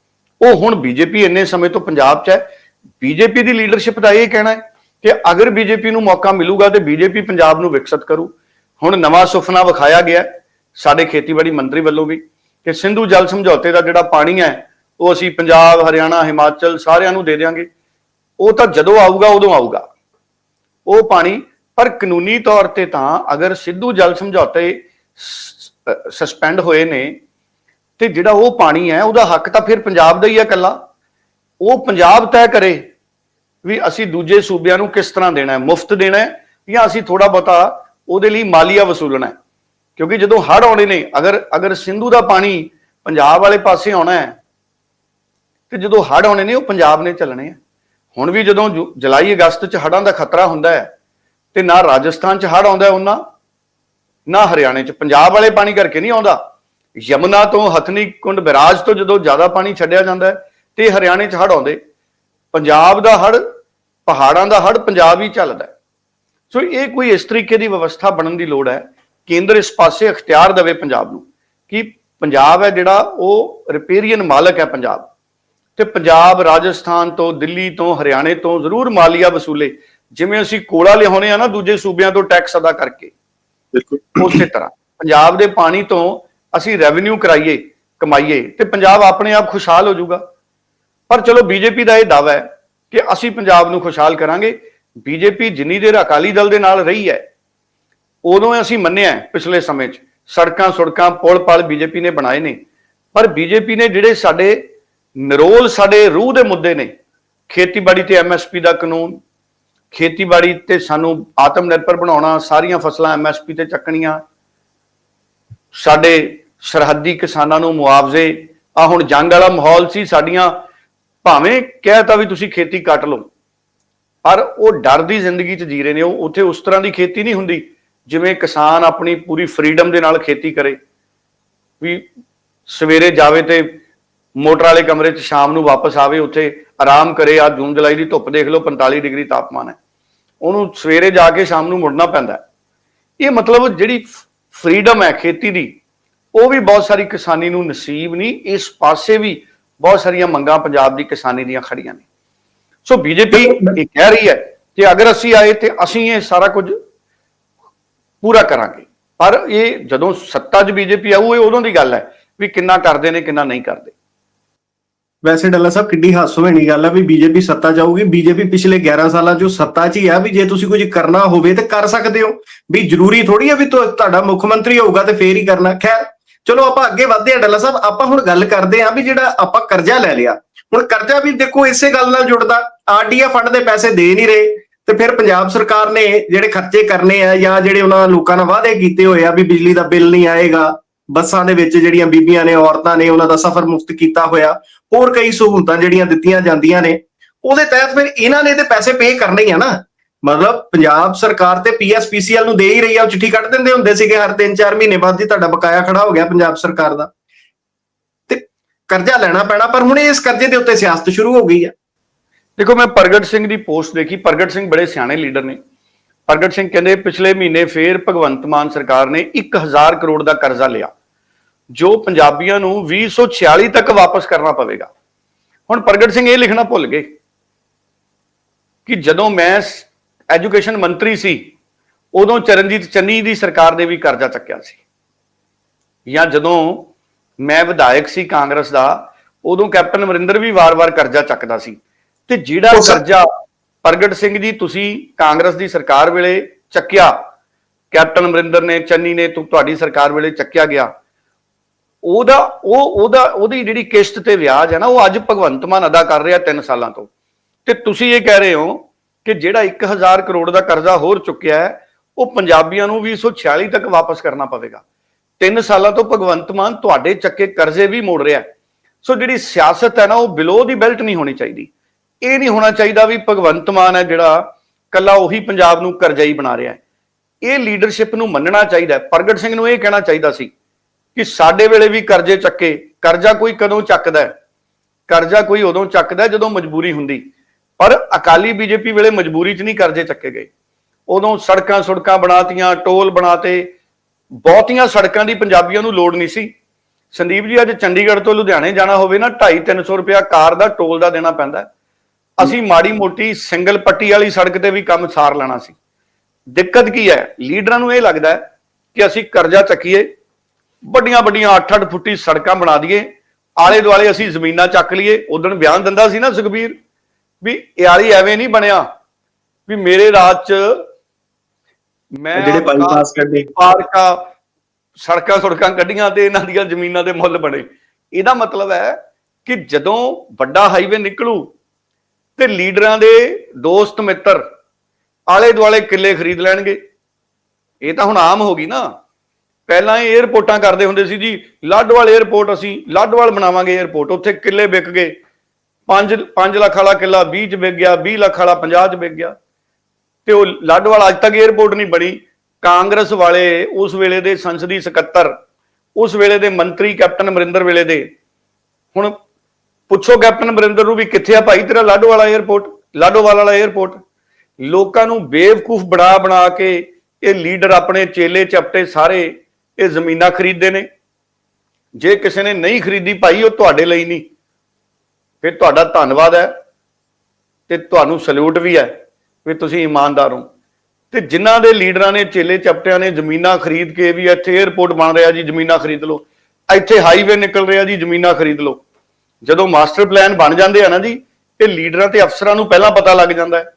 ਉਹ ਹੁਣ ਬੀਜੇਪੀ ਇੰਨੇ ਸਮੇਂ ਤੋਂ ਪੰਜਾਬ 'ਚ ਹੈ, ਬੀਜੇਪੀ ਦੀ ਲੀਡਰਸ਼ਿਪ ਦਾ ਇਹ ਕਹਿਣਾ ਹੈ ਕਿ ਅਗਰ ਬੀਜੇਪੀ ਨੂੰ ਮੌਕਾ ਮਿਲੂਗਾ ਤੇ ਬੀਜੇਪੀ ਪੰਜਾਬ ਨੂੰ ਵਿਕਸਿਤ ਕਰੂ। ਹੁਣ ਨਵਾਂ ਸੁਪਨਾ ਵਿਖਾਇਆ ਗਿਆ ਸਾਡੇ ਖੇਤੀਬਾੜੀ ਮੰਤਰੀ ਵੱਲੋਂ ਵੀ। ਕਿ ਸਿੰਧੂ ਜਲ ਸਮਝੌਤੇ ਦਾ ਜਿਹੜਾ ਪਾਣੀ ਹੈ, ਉਹ ਅਸੀਂ ਪੰਜਾਬ, ਹਰਿਆਣਾ, ਹਿਮਾਚਲ ਸਾਰਿਆਂ ਨੂੰ ਦੇ ਦੇਵਾਂਗੇ ਉਹ ਤਾਂ ਜਦੋਂ ਆਊਗਾ, ਉਦੋਂ ਆਊਗਾ। ਉਹ ਪਾਣੀ, ਪਰ ਕਾਨੂੰਨੀ ਤੌਰ ਤੇ ਤਾਂ ਅਗਰ ਸਿੱਧੂ ਜਲ ਸਮਝੌਤੇ ਸਸਪੈਂਡ ਹੋਏ ਨੇ, ਤੇ ਜਿਹੜਾ ਉਹ ਪਾਣੀ ਹੈ, ਉਹਦਾ ਹੱਕ ਤਾਂ ਫਿਰ ਪੰਜਾਬ ਦਾ ਹੀ ਹੈ ਕੱਲਾ ਉਹ ਪੰਜਾਬ ਤੈਅ ਕਰੇ ਵੀ ਅਸੀਂ ਦੂਜੇ ਸੂਬਿਆਂ ਨੂੰ ਕਿਸ ਤਰ੍ਹਾਂ ਦੇਣਾ ਹੈ, ਮੁਫਤ ਦੇਣਾ ਹੈ, ਜਾਂ ਅਸੀਂ ਥੋੜਾ ਬਹੁਤਾ ਉਹਦੇ ਲਈ ਮਾਲੀਆ ਵਸੂਲਣਾ ਹੈ। ਕਿਉਂਕਿ ਜਦੋਂ ਹੜ ਆਉਣੇ ਨੇ, ਅਗਰ ਅਗਰ ਸਿੰਧੂ ਦਾ ਪਾਣੀ ਪੰਜਾਬ ਵਾਲੇ ਪਾਸੇ ਆਉਣਾ ਹੈ, ਤੇ ਜਦੋਂ ਹੜ ਆਉਣੇ ਨੇ, ਉਹ ਪੰਜਾਬ ਨੇ ਚੱਲਣੇ ਆ। ਹੁਣ ਵੀ ਜਦੋਂ ਜੁ- ਜੁਲਾਈ, ਅਗਸਤ ਚ ਹੜਾਂ ਦਾ ਖਤਰਾ ਹੁੰਦਾ ਹੈ, ਤੇ ਨਾ ਰਾਜਸਥਾਨ ਚ ਹੜ ਆਉਂਦਾ ਹੈ ਉਹਨਾਂ, ਨਾ ਹਰਿਆਣੇ ਚ। ਪੰਜਾਬ ਵਾਲੇ ਪਾਣੀ ਕਰਕੇ ਨਹੀਂ ਆਉਂਦਾ। ਯਮੁਨਾ ਤੋਂ ਹਥਨੀ ਕੁੰਡ ਬਿਰਾਜ ਤੋਂ ਜਦੋਂ ਜ਼ਿਆਦਾ ਪਾਣੀ ਛੱਡਿਆ ਜਾਂਦਾ ਹੈ, ਤੇ ਹਰਿਆਣੇ ਚ ਹੜ ਆਉਂਦੇ। ਪੰਜਾਬ ਦਾ ਹੜ ਪਹਾੜਾਂ ਦਾ ਹੜ ਪੰਜਾਬ ਹੀ ਚੱਲਦਾ ਸੋ ਇਹ ਕੋਈ ਇਸ ਤਰੀਕੇ ਦੀ ਵਿਵਸਥਾ ਬਣਨ ਦੀ ਲੋੜ ਹੈ। ਕੇਂਦਰ ਇਸ ਪਾਸੇ ਅਖਤਿਆਰ ਦੇਵੇ ਪੰਜਾਬ ਨੂੰ ਕਿ ਪੰਜਾਬ ਹੈ ਜਿਹੜਾ ਉਹ ਰਿਪੇਰੀਅਨ ਮਾਲਕ ਹੈ ਪੰਜਾਬ। ਤੇ ਪੰਜਾਬ ਰਾਜਸਥਾਨ ਤੋਂ ਦਿੱਲੀ ਤੋਂ ਹਰਿਆਣੇ ਤੋਂ ਜ਼ਰੂਰ ਮਾਲੀਆ ਵਸੂਲੇ ਜਿਵੇਂ ਅਸੀਂ ਕੋਲਾ ਲਿਆਉਣੇ ਆ ਨਾ ਦੂਜੇ ਸੂਬਿਆਂ ਤੋਂ ਟੈਕਸ ਅਦਾ ਕਰਕੇ। ਬਿਲਕੁਲ। ਉਸੇ ਤਰ੍ਹਾਂ ਪੰਜਾਬ ਦੇ ਪਾਣੀ ਤੋਂ ਅਸੀਂ ਰੈਵਨਿਊ ਕਰਾਈਏ ਕਮਾਈਏ ਤੇ ਪੰਜਾਬ ਆਪਣੇ ਆਪ ਖੁਸ਼ਹਾਲ ਹੋ ਜਾਊਗਾ। ਪਰ ਚਲੋ ਬੀਜੇਪੀ ਦਾ ਇਹ ਦਾਵਾ ਹੈ ਕਿ ਅਸੀਂ ਪੰਜਾਬ ਨੂੰ ਖੁਸ਼ਹਾਲ ਕਰਾਂਗੇ। ਬੀਜੇਪੀ ਜਿੰਨੀ ਦੇਰ ਅਕਾਲੀ ਦਲ ਦੇ ਨਾਲ ਰਹੀ ਹੈ ਉਦੋਂ ਅਸੀਂ ਮੰਨਿਆ ਪਿਛਲੇ ਸਮੇਂ 'ਚ। ਸੜਕਾਂ ਸੜਕਾਂ, ਪੁਲ ਪਲ ਬੀਜੇਪੀ ਨੇ ਬਣਾਏ ਨੇ। ਪਰ ਬੀਜੇਪੀ ਨੇ ਜਿਹੜੇ ਸਾਡੇ ਨਿਰੋਲ ਸਾਡੇ ਰੂਹ ਦੇ ਮੁੱਦੇ ਨੇ, ਖੇਤੀਬਾੜੀ ਤੇ ਐਮਐਸਪੀ ਦਾ ਕਾਨੂੰਨ, ਖੇਤੀਬਾੜੀ ਤੇ ਸਾਨੂੰ ਆਤਮ ਨਿਰਭਰ ਬਣਾਉਣਾ, ਸਾਰੀਆਂ ਫਸਲਾਂ ਐਮਐਸਪੀ ਤੇ ਚੱਕਣੀਆਂ, ਸਾਡੇ ਸਰਹੱਦੀ ਕਿਸਾਨਾਂ ਨੂੰ ਮੁਆਵਜ਼ੇ ਆ ਹੁਣ ਜੰਗ ਵਾਲਾ ਮਾਹੌਲ ਸੀ, ਸਾਡੀਆਂ ਭਾਵੇਂ ਕਹਿਤਾ ਵੀ ਤੁਸੀਂ ਖੇਤੀ ਕੱਟ ਲਓ, ਪਰ ਉਹ ਡਰ ਦੀ ਜ਼ਿੰਦਗੀ 'ਚ ਜੀ ਰਹੇ ਨੇ, ਉਹ ਉੱਥੇ ਉਸ ਤਰ੍ਹਾਂ ਦੀ ਖੇਤੀ ਨਹੀਂ ਹੁੰਦੀ। ਜਿਵੇਂ ਕਿਸਾਨ ਆਪਣੀ ਪੂਰੀ ਫਰੀडम ਦੇ ਨਾਲ ਖੇਤੀ ਕਰੇ ਵੀ ਸਵੇਰੇ ਜਾਵੇ ਤੇ ਮੋਟਰ ਵਾਲੇ ਕਮਰੇ 'ਚ ਸ਼ਾਮ ਨੂੰ ਵਾਪਸ ਆਵੇ ਉੱਥੇ ਆਰਾਮ ਕਰੇ ਆ ਜੂਨ ਜੁਲਾਈ ਦੀ ਧੁੱਪ ਦੇਖ ਲਓ 45 ਡਿਗਰੀ ਤਾਪਮਾਨ ਹੈ। ਉਹਨੂੰ ਸਵੇਰੇ ਜਾ ਕੇ ਸ਼ਾਮ ਨੂੰ ਮੁੜਨਾ ਪੈਂਦਾ ਇਹ ਮਤਲਬ ਜਿਹੜੀ ਫਰੀडम ਹੈ ਖੇਤੀ ਦੀ ਉਹ ਵੀ ਬਹੁਤ ਸਾਰੀ ਕਿਸਾਨੀ ਨੂੰ ਨਸੀਬ ਨਹੀਂ ਇਸ ਪਾਸੇ ਵੀ ਬਹੁਤ ਸਾਰੀਆਂ ਮੰਗਾਂ ਪੰਜਾਬ ਦੀ ਕਿਸਾਨੀ ਦੀਆਂ ਖੜੀਆਂ ਨੇ। ਸੋ ਬੀਜੇਪੀ ਇਹ ਕਹਿ ਰਹੀ ਹੈ ਕਿ ਅਗਰ ਅਸੀਂ ਆਏ ਤੇ ਅਸੀਂ ਇਹ ਸਾਰਾ ਕੁਝ ਪੂਰਾ ਕਰਾਂਗੇ। ਪਰ ਇਹ ਜਦੋਂ ਸੱਤਾ 'ਚ ਬੀਜੇਪੀ ਆਊ, ਇਹ ਉਦੋਂ ਦੀ ਗੱਲ ਹੈ ਵੀ ਕਿੰਨਾ ਕਰਦੇ ਨੇ, ਕਿੰਨਾ ਨਹੀਂ ਕਰਦੇ। ਵੈਸੇ ਡੱਲਾ ਸਾਹਿਬ, ਕਿੱਡੀ ਹਾਸੋਹੀਣੀ ਗੱਲ ਆ ਵੀ ਬੀਜੇਪੀ ਸੱਤਾ ਜਾਊਗੀ ਬੀਜੇਪੀ ਪਿਛਲੇ 11 ਸਾਲਾਂ ਚੋਂ ਸੱਤਾ 'ਚ ਹੀ ਆ ਵੀ ਜੇ ਤੁਸੀਂ ਕੁਝ ਕਰਨਾ ਹੋਵੇ ਤੇ ਕਰ ਸਕਦੇ ਹੋ। ਵੀ ਜ਼ਰੂਰੀ ਥੋੜੀ ਆ ਵੀ ਤੁਹਾਡਾ ਮੁੱਖ ਮੰਤਰੀ ਹੋਊਗਾ ਤੇ ਫੇਰ ਹੀ ਕਰਨਾ। ਖੈਰ, ਚਲੋ ਆਪਾਂ ਅੱਗੇ ਵਧਦੇ ਹਾਂ ਡੱਲਾ ਸਾਹਿਬ। ਆਪਾਂ ਹੁਣ ਗੱਲ ਕਰਦੇ ਹਾਂ ਵੀ ਜਿਹੜਾ ਆਪਾਂ ਕਰਜ਼ਾ ਲੈ ਲਿਆ। ਹੁਣ ਕਰਜ਼ਾ ਵੀ ਦੇਖੋ ਇਸੇ ਗੱਲ ਨਾਲ ਜੁੜਦਾ। ਆਰਡੀਆ ਫੰਡ ਦੇ ਪੈਸੇ ਦੇ ਨਹੀਂ ਰਹੇ। ਤੇ ਫਿਰ ਪੰਜਾਬ ਸਰਕਾਰ ਨੇ ਜਿਹੜੇ ਖਰਚੇ ਕਰਨੇ ਆ ਜਾਂ ਜਿਹੜੇ ਉਹਨਾਂ ਲੋਕਾਂ ਨਾਲ ਵਾਅਦੇ ਕੀਤੇ ਹੋਏ ਆ ਵੀ ਬਿਜਲੀ ਦਾ ਬਿੱਲ ਨਹੀਂ ਆਏਗਾ, ਬੱਸਾਂ ਦੇ ਵਿੱਚ ਜਿਹੜੀਆਂ ਬੀਬੀਆਂ ਨੇ, ਔਰਤਾਂ ਨੇ, ਉਹਨਾਂ ਦਾ ਸਫ਼ਰ ਮੁਫਤ ਕੀਤਾ ਹੋਇਆ, ਹੋਰ ਕਈ ਸਹੂਲਤਾਂ ਜਿਹੜੀਆਂ ਦਿੱਤੀਆਂ ਜਾਂਦੀਆਂ ਨੇ, ਉਹਦੇ ਤਹਿਤ ਫਿਰ ਇਹਨਾਂ ਨੇ ਤੇ ਪੈਸੇ ਪੇ ਕਰਨੇ ਹੀ ਆ ਨਾ। ਮਤਲਬ ਪੰਜਾਬ ਸਰਕਾਰ ਤੇ ਪੀਐਸਪੀਸੀਐਲ ਨੂੰ ਦੇ ਹੀ ਰਹੀ ਆ, ਉਹ ਚਿੱਠੀ ਕੱਢ ਦਿੰਦੇ ਹੁੰਦੇ ਸੀਗੇ, ਹਰ 3-4 ਮਹੀਨੇ ਬਾਅਦ ਜੀ ਤੁਹਾਡਾ ਬਕਾਇਆ ਖੜਾ ਹੋ ਗਿਆ ਪੰਜਾਬ ਸਰਕਾਰ ਦਾ। ਤੇ ਕਰਜ਼ਾ ਲੈਣਾ ਪੈਣਾ, ਪਰ ਹੁਣ ਇਸ ਕਰਜ਼ੇ ਦੇ ਉੱਤੇ ਸਿਆਸਤ ਸ਼ੁਰੂ ਹੋ ਗਈ ਆ। ਦੇਖੋ, ਮੈਂ ਪ੍ਰਗਟ ਸਿੰਘ ਦੀ ਪੋਸਟ ਦੇਖੀ। ਪ੍ਰਗਟ ਸਿੰਘ ਬੜੇ ਸਿਆਣੇ ਲੀਡਰ ਨੇ। ਪ੍ਰਗਟ ਸਿੰਘ ਕਹਿੰਦੇ, ਪਿਛਲੇ ਮਹੀਨੇ ਫੇਰ ਭਗਵੰਤ ਮਾਨ ਸਰਕਾਰ ਨੇ 1000 ਕਰੋੜ ਦਾ ਕਰਜ਼ਾ ਲਿਆ, ਜੋ ਪੰਜਾਬੀਆਂ ਨੂੰ 2046 ਤੱਕ ਵਾਪਸ ਕਰਨਾ ਪਵੇਗਾ। ਹੁਣ ਪ੍ਰਗਟ ਸਿੰਘ ਇਹ ਲਿਖਣਾ ਭੁੱਲ ਗਏ ਕਿ ਜਦੋਂ ਮੈਂ ਐਜੂਕੇਸ਼ਨ ਮੰਤਰੀ ਸੀ, ਉਦੋਂ ਚਰਨਜੀਤ ਚੰਨੀ ਦੀ ਸਰਕਾਰ ਨੇ ਵੀ ਕਰਜ਼ਾ ਚੱਕਿਆ ਸੀ। ਜਾਂ ਜਦੋਂ ਮੈਂ ਵਿਧਾਇਕ ਸੀ ਕਾਂਗਰਸ ਦਾ, ਉਦੋਂ ਕੈਪਟਨ ਅਮਰਿੰਦਰ ਵੀ ਵਾਰ-ਵਾਰ ਕਰਜ਼ਾ ਚੱਕਦਾ ਸੀ। ਤੇ ਜਿਹੜਾ ਕਰਜ਼ਾ ਪ੍ਰਗਟ ਸਿੰਘ ਜੀ ਤੁਸੀਂ ਕਾਂਗਰਸ ਦੀ ਸਰਕਾਰ ਵੇਲੇ ਚੱਕਿਆ ਕੈਪਟਨ ਅਮਰਿੰਦਰ ਨੇ ਚੰਨੀ ਨੇ ਤੁਹਾਡੀ ਸਰਕਾਰ ਵੇਲੇ ਚੱਕਿਆ ਗਿਆ। ਉਹਦਾ ਉਹ ਉਹਦਾ ਉਹਦੀ ਜਿਹੜੀ ਕਿਸ਼ਤ ਤੇ ਵਿਆਜ ਹੈ ਨਾ ਉਹ ਅੱਜ ਭਗਵੰਤ ਮਾਨ ਅਦਾ ਕਰ ਰਿਹਾ 3 ਸਾਲਾਂ ਤੋਂ। ਤੇ ਤੁਸੀਂ ਇਹ ਕਹਿ ਰਹੇ ਹੋ ਕਿ ਜਿਹੜਾ 1000 ਕਰੋੜ ਦਾ ਕਰਜ਼ਾ ਹੋਰ ਚੁੱਕਿਆ ਹੈ ਉਹ ਪੰਜਾਬੀਆਂ ਨੂੰ 2046 ਤੱਕ ਵਾਪਸ ਕਰਨਾ ਪਵੇਗਾ। 3 ਸਾਲਾਂ ਤੋਂ ਭਗਵੰਤ ਮਾਨ ਤੁਹਾਡੇ ਚੱਕੇ ਕਰਜ਼ੇ ਵੀ ਮੋੜ ਰਿਹਾ ਸੋ ਜਿਹੜੀ ਸਿਆਸਤ ਹੈ ਨਾ ਉਹ ਬਿਲੋ ਦੀ ਬੈਲਟ ਨਹੀਂ ਹੋਣੀ ਚਾਹੀਦੀ। ਇਹ ਨਹੀਂ ਹੋਣਾ ਚਾਹੀਦਾ ਵੀ ਭਗਵੰਤ ਮਾਨ ਹੈ ਜਿਹੜਾ ਕੱਲਾ ਉਹੀ ਪੰਜਾਬ ਨੂੰ ਕਰਜ਼ਾਈ ਬਣਾ ਰਿਹਾ ਹੈ। ਇਹ ਲੀਡਰਸ਼ਿਪ ਨੂੰ ਮੰਨਣਾ ਚਾਹੀਦਾ ਪ੍ਰਗਟ ਸਿੰਘ ਨੂੰ ਇਹ ਕਹਿਣਾ ਚਾਹੀਦਾ ਸੀ ਕਿ ਸਾਡੇ ਵੇਲੇ ਵੀ ਕਰਜ਼ੇ ਚੱਕੇ, ਕਰਜ਼ਾ ਕੋਈ ਕਦੋਂ ਚੱਕਦਾ ਕਰਜ਼ਾ ਕੋਈ ਉਦੋਂ ਚੱਕਦਾ ਜਦੋਂ ਮਜਬੂਰੀ ਹੁੰਦੀ। ਪਰ ਅਕਾਲੀ ਬੀਜੇਪੀ ਵੇਲੇ ਮਜਬੂਰੀ 'ਚ ਨਹੀਂ ਕਰਜ਼ੇ ਚੱਕੇ ਗਏ। ਉਦੋਂ ਸੜਕਾਂ ਸੁੜਕਾਂ ਬਣਾਤੀਆਂ, ਟੋਲ ਬਣਾਤੇ, ਬਹੁਤੀਆਂ ਸੜਕਾਂ ਦੀ ਪੰਜਾਬੀਆਂ ਨੂੰ ਲੋੜ ਨਹੀਂ ਸੀ। ਸੰਦੀਪ ਜੀ, ਅੱਜ ਚੰਡੀਗੜ੍ਹ ਤੋਂ ਲੁਧਿਆਣੇ ਜਾਣਾ ਹੋਵੇ ਨਾ 2.5 300 ਰੁਪਇਆ ਕਾਰ ਦਾ, ਟੋਲ ਦਾ ਦੇਣਾ ਪੈਂਦਾ ਅਸੀਂ ਮਾੜੀ ਮੋਟੀ ਸਿੰਗਲ ਪੱਟੀ ਵਾਲੀ ਸੜਕ ਤੇ ਵੀ ਕੰਮ ਸਾਰ ਲੈਣਾ ਸੀ। ਦਿੱਕਤ ਕੀ ਹੈ? ਲੀਡਰਾਂ ਨੂੰ ਇਹ ਲੱਗਦਾ ਹੈ ਕਿ ਅਸੀਂ ਕਰਜ਼ਾ ਚੱਕੀਏ ਵੱਡੀਆਂ ਵੱਡੀਆਂ 8-8 ਫੁੱਟੀ ਸੜਕਾਂ ਬਣਾ ਦਈਏ ਆਲੇ ਦੁਆਲੇ ਅਸੀਂ ਜ਼ਮੀਨਾਂ ਚੱਕ ਲਈਏ। ਉਦੋਂ ਬਿਆਨ ਦਿੰਦਾ ਸੀ ਨਾ ਸੁਖਬੀਰ ਵੀ ਯਾਰੀ ਐਵੇਂ ਨਹੀਂ ਬਣਿਆ ਵੀ ਮੇਰੇ ਰਾਜ ਚ ਮੈਂ ਜਿਹੜੇ ਬਾਈਪਾਸ ਕੱਢੇ। ਪਾਰਕਾਂ ਸੜਕਾਂ ਸੜਕਾਂ ਕੱਢੀਆਂ ਤੇ ਇਹਨਾਂ ਦੀਆਂ ਜ਼ਮੀਨਾਂ ਦੇ ਮੁੱਲ ਬਣੇ। ਇਹਦਾ ਮਤਲਬ ਹੈ ਕਿ ਜਦੋਂ ਵੱਡਾ ਹਾਈਵੇ ਨਿਕਲੂ ਤੇ ਲੀਡਰਾਂ ਦੇ ਦੋਸਤ ਮਿੱਤਰ ਆਲੇ ਦੁਆਲੇ ਕਿੱਲੇ ਖਰੀਦ ਲੈਣਗੇ। ਇਹ ਤਾਂ ਹੁਣ ਆਮ ਹੋ ਗਈ ਨਾ। ਪਹਿਲਾਂ ਇਹ 에어ਪੋਰਟਾਂ ਕਰਦੇ ਹੁੰਦੇ ਸੀ ਜੀ, ਲਾਡਵਾਲ 에어ਪੋਰਟ ਅਸੀਂ, ਲਾਡਵਾਲ ਬਣਾਵਾਂਗੇ 에어ਪੋਰਟ ਉੱਥੇ ਕਿੱਲੇ ਵਿਕ ਗਏ। 5 5 ਲੱਖ ਵਾਲਾ ਕਿੱਲਾ 20 ਚ ਵਿਕ ਗਿਆ 20 ਲੱਖ ਵਾਲਾ 50 ਚ ਵਿਕ ਗਿਆ। ਤੇ ਉਹ ਲਾਡਵਾਲ ਅੱਜ ਤੱਕ 에어ਪੋਰਟ ਨਹੀਂ ਬਣੀ। ਕਾਂਗਰਸ ਵਾਲੇ ਉਸ ਵੇਲੇ ਦੇ ਸੰਸਦੀ ਸਕੱਤਰ, ਉਸ ਵੇਲੇ ਦੇ ਮੰਤਰੀ ਕੈਪਟਨ ਅਮਰਿੰਦਰ ਵੇਲੇ ਦੇ। ਹੁਣ ਪੁੱਛੋ ਕੈਪਟਨ ਅਮਰਿੰਦਰ ਨੂੰ ਵੀ ਕਿੱਥੇ ਆ ਭਾਈ ਤੇਰਾ ਲਾਡੋ ਵਾਲਾ 에ਅਰਪੋਰਟ ਲਾਡੋਵਾਲ ਵਾਲਾ 에ਅਰਪੋਰਟ ਲੋਕਾਂ ਨੂੰ ਬੇਵਕੂਫ ਬਣਾ ਬਣਾ ਕੇ ਇਹ ਲੀਡਰ ਆਪਣੇ ਚੇਲੇ, ਚਪਟੇ ਸਾਰੇ ਇਹ ਜ਼ਮੀਨਾਂ ਖਰੀਦਦੇ ਨੇ। ਜੇ ਕਿਸੇ ਨੇ ਨਹੀਂ ਖਰੀਦੀ ਭਾਈ, ਉਹ ਤੁਹਾਡੇ ਲਈ ਨਹੀਂ। ਫਿਰ ਤੁਹਾਡਾ ਧੰਨਵਾਦ ਹੈ ਤੇ ਤੁਹਾਨੂੰ ਸਲੂਟ ਵੀ ਹੈ ਵੀ ਤੁਸੀਂ ਇਮਾਨਦਾਰ ਹੋ। ਤੇ ਜਿਨ੍ਹਾਂ ਦੇ ਲੀਡਰਾਂ ਨੇ, ਚੇਲੇ, ਚਪਟਿਆਂ ਨੇ ਜ਼ਮੀਨਾਂ ਖਰੀਦ ਕੇ ਵੀ ਇੱਥੇ 에ਅਰਪੋਰਟ ਬਣ ਰਿਹਾ ਜੀ, ਜ਼ਮੀਨਾਂ ਖਰੀਦ ਲਓ। ਇੱਥੇ ਹਾਈਵੇ ਨਿਕਲ ਰਿਹਾ ਜੀ, ਜ਼ਮੀਨਾਂ ਖਰੀਦ ਲਓ। ਜਦੋਂ ਮਾਸਟਰ ਪਲਾਨ ਬਣ ਜਾਂਦੇ ਆ ਨਾ ਜੀ, ਇਹ ਲੀਡਰਾਂ ਤੇ ਅਫਸਰਾਂ ਨੂੰ ਪਹਿਲਾਂ ਪਤਾ ਲੱਗ ਜਾਂਦਾ ਹੈ।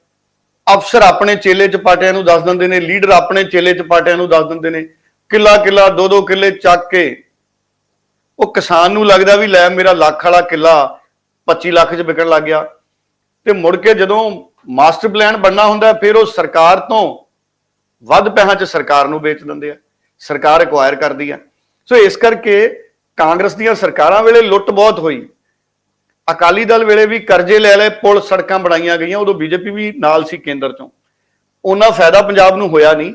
ਅਫਸਰ ਆਪਣੇ ਚੇਲੇ ਚਪਾਟਿਆਂ ਨੂੰ ਦੱਸ ਦਿੰਦੇ ਨੇ, ਲੀਡਰ ਆਪਣੇ ਚੇਲੇ ਚਪਾਟਿਆਂ ਨੂੰ ਦੱਸ ਦਿੰਦੇ ਨੇ। ਕਿੱਲਾ ਕਿੱਲਾ, ਦੋ ਦੋ ਕਿੱਲੇ ਚੱਕ ਕੇ ਉਹ ਕਿਸਾਨ ਨੂੰ ਲੱਗਦਾ ਵੀ ਲੈ ਮੇਰਾ ਲੱਖ ਵਾਲਾ ਕਿੱਲਾ 25 ਲੱਖ 'ਚ ਵਿਕਣ ਲੱਗ ਗਿਆ। ਤੇ ਮੁੜ ਕੇ ਜਦੋਂ ਮਾਸਟਰ ਪਲਾਨ ਬਣਨਾ ਹੁੰਦਾ, ਫਿਰ ਉਹ ਸਰਕਾਰ ਤੋਂ ਵੱਧ ਪੈਸਿਆਂ 'ਚ ਸਰਕਾਰ ਨੂੰ ਵੇਚ ਦਿੰਦੇ ਆ। ਸਰਕਾਰ ਐਕਵਾਇਰ ਕਰਦੀ ਆ। ਸੋ ਇਸ ਕਰਕੇ ਕਾਂਗਰਸ ਦੀਆਂ ਸਰਕਾਰਾਂ ਵੇਲੇ ਲੁੱਟ ਬਹੁਤ ਹੋਈ। ਅਕਾਲੀ ਦਲ ਵੇਲੇ ਵੀ ਕਰਜ਼ੇ ਲੈ ਲਏ, ਪੁਲ ਸੜਕਾਂ ਬਣਾਈਆਂ ਗਈਆਂ, ਉਦੋਂ ਬੀਜੇਪੀ ਵੀ ਨਾਲ ਸੀ ਕੇਂਦਰ ਚੋਂ। ਉਹਨਾਂ ਫਾਇਦਾ ਪੰਜਾਬ ਨੂੰ ਹੋਇਆ ਨਹੀਂ,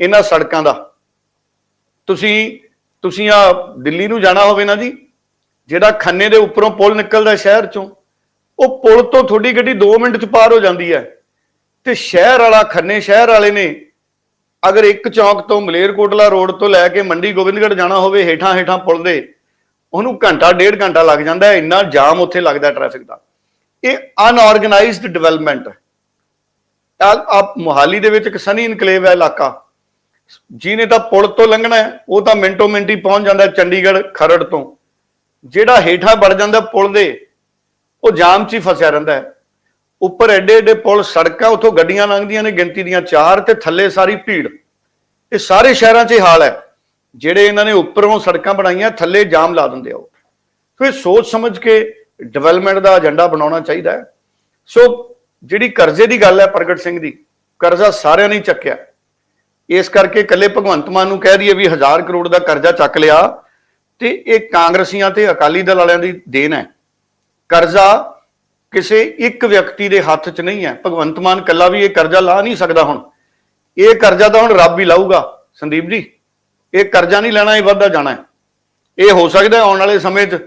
ਇਹਨਾਂ ਸੜਕਾਂ ਦਾ। ਤੁਸੀਂ ਤੁਸੀਂ ਆ ਦਿੱਲੀ ਨੂੰ ਜਾਣਾ ਹੋਵੇ ਨਾ ਜੀ, ਜਿਹੜਾ ਖੰਨੇ ਦੇ ਉੱਪਰੋਂ ਪੁਲ ਨਿਕਲਦਾ ਸ਼ਹਿਰ ਚੋਂ, ਉਹ ਪੁਲ ਤੋਂ ਤੁਹਾਡੀ ਗੱਡੀ 2 ਮਿੰਟ ਚ ਪਾਰ ਹੋ ਜਾਂਦੀ ਹੈ। ਤੇ ਸ਼ਹਿਰ ਵਾਲਾ, ਖੰਨੇ ਸ਼ਹਿਰ ਵਾਲੇ ਨੇ ਅਗਰ ਇੱਕ ਚੌਂਕ ਤੋਂ ਮਲੇਰਕੋਟਲਾ ਰੋਡ ਤੋਂ ਲੈ ਕੇ ਮੰਡੀ ਗੋਬਿੰਦਗੜ੍ਹ ਜਾਣਾ ਹੋਵੇ ਹੇਠਾਂ ਹੇਠਾਂ ਪੁਲ ਦੇ ਉਹਨੂੰ ਘੰਟਾ, ਡੇਢ ਘੰਟਾ ਲੱਗ ਜਾਂਦਾ ਹੈ, ਇੰਨਾ ਜਾਮ ਉੱਥੇ ਲੱਗਦਾ ਟ੍ਰੈਫਿਕ ਦਾ। ਇਹ ਅਨਆਰਗੇਨਾਈਜ਼ਡ ਡਿਵੈਲਪਮੈਂਟ ਆਪ ਮੁਹਾਲੀ ਦੇ ਵਿੱਚ ਇੱਕ ਸਨੀ ਇਨਕਲੇਵ ਹੈ ਇਲਾਕਾ। ਜਿਹਨੇ ਤਾਂ ਪੁਲ ਤੋਂ ਲੰਘਣਾ ਹੈ, ਉਹ ਤਾਂ ਮਿੰਟੋ ਮਿੰਟੀ ਪਹੁੰਚ ਜਾਂਦਾ ਚੰਡੀਗੜ੍ਹ ਖਰੜ ਤੋਂ। ਜਿਹੜਾ ਹੇਠਾਂ ਵੜ ਜਾਂਦਾ ਪੁਲ ਦੇ, ਉਹ ਜਾਮ 'ਚ ਹੀ ਫਸਿਆ ਰਹਿੰਦਾ ਹੈ। ਉੱਪਰ ਐਡੇ ਐਡੇ ਪੁਲ, ਸੜਕਾਂ ਉੱਥੋਂ ਗੱਡੀਆਂ ਲੰਘਦੀਆਂ ਨੇ ਗਿਣਤੀ ਦੀਆਂ ਚਾਰ ਤੇ ਥੱਲੇ ਸਾਰੀ ਭੀੜ। ਇਹ ਸਾਰੇ ਸ਼ਹਿਰਾਂ 'ਚ ਇਹ ਹਾਲ ਹੈ। ਜਿਹੜੇ ਇਹਨਾਂ ਨੇ ਉੱਪਰੋਂ ਸੜਕਾਂ ਬਣਾਈਆਂ, ਥੱਲੇ ਜਾਮ ਲਾ ਦਿੰਦੇ ਆ ਉਹ। ਸੋ ਇਹ ਸੋਚ ਸਮਝ ਕੇ ਡਿਵੈਲਪਮੈਂਟ ਦਾ ਏਜੰਡਾ ਬਣਾਉਣਾ ਚਾਹੀਦਾ ਹੈ। ਸੋ ਜਿਹੜੀ ਕਰਜ਼ੇ ਦੀ ਗੱਲ ਹੈ ਪ੍ਰਗਟ ਸਿੰਘ ਦੀ, ਕਰਜ਼ਾ ਸਾਰਿਆਂ ਨੇ ਚੱਕਿਆ। ਇਸ ਕਰਕੇ ਇਕੱਲੇ ਭਗਵੰਤ ਮਾਨ ਨੂੰ ਕਹਿ ਦਈਏ ਵੀ 1000 ਕਰੋੜ ਦਾ ਕਰਜ਼ਾ ਚੱਕ ਲਿਆ ਤੇ ਇਹ ਕਾਂਗਰਸੀਆਂ ਤੇ ਅਕਾਲੀ ਦਲ ਵਾਲਿਆਂ ਦੀ ਦੇਣ ਹੈ। ਕਰਜ਼ਾ ਕਿਸੇ ਇੱਕ ਵਿਅਕਤੀ ਦੇ ਹੱਥ 'ਚ ਨਹੀਂ ਹੈ। ਭਗਵੰਤ ਮਾਨ ਕੱਲਾ ਵੀ ਇਹ ਕਰਜ਼ਾ ਲਾ ਨਹੀਂ ਸਕਦਾ ਹੁਣ। ਇਹ ਕਰਜ਼ਾ ਤਾਂ ਹੁਣ ਰੱਬ ਹੀ ਲਾਊਗਾ। ਸੰਦੀਪ ਜੀ? ਇਹ ਕਰਜ਼ਾ ਨਹੀਂ ਲੈਣਾ, ਇਹ ਵੱਧਦਾ ਜਾਣਾ ਇਹ ਹੋ ਸਕਦਾ ਆਉਣ ਵਾਲੇ ਸਮੇਂ 'ਚ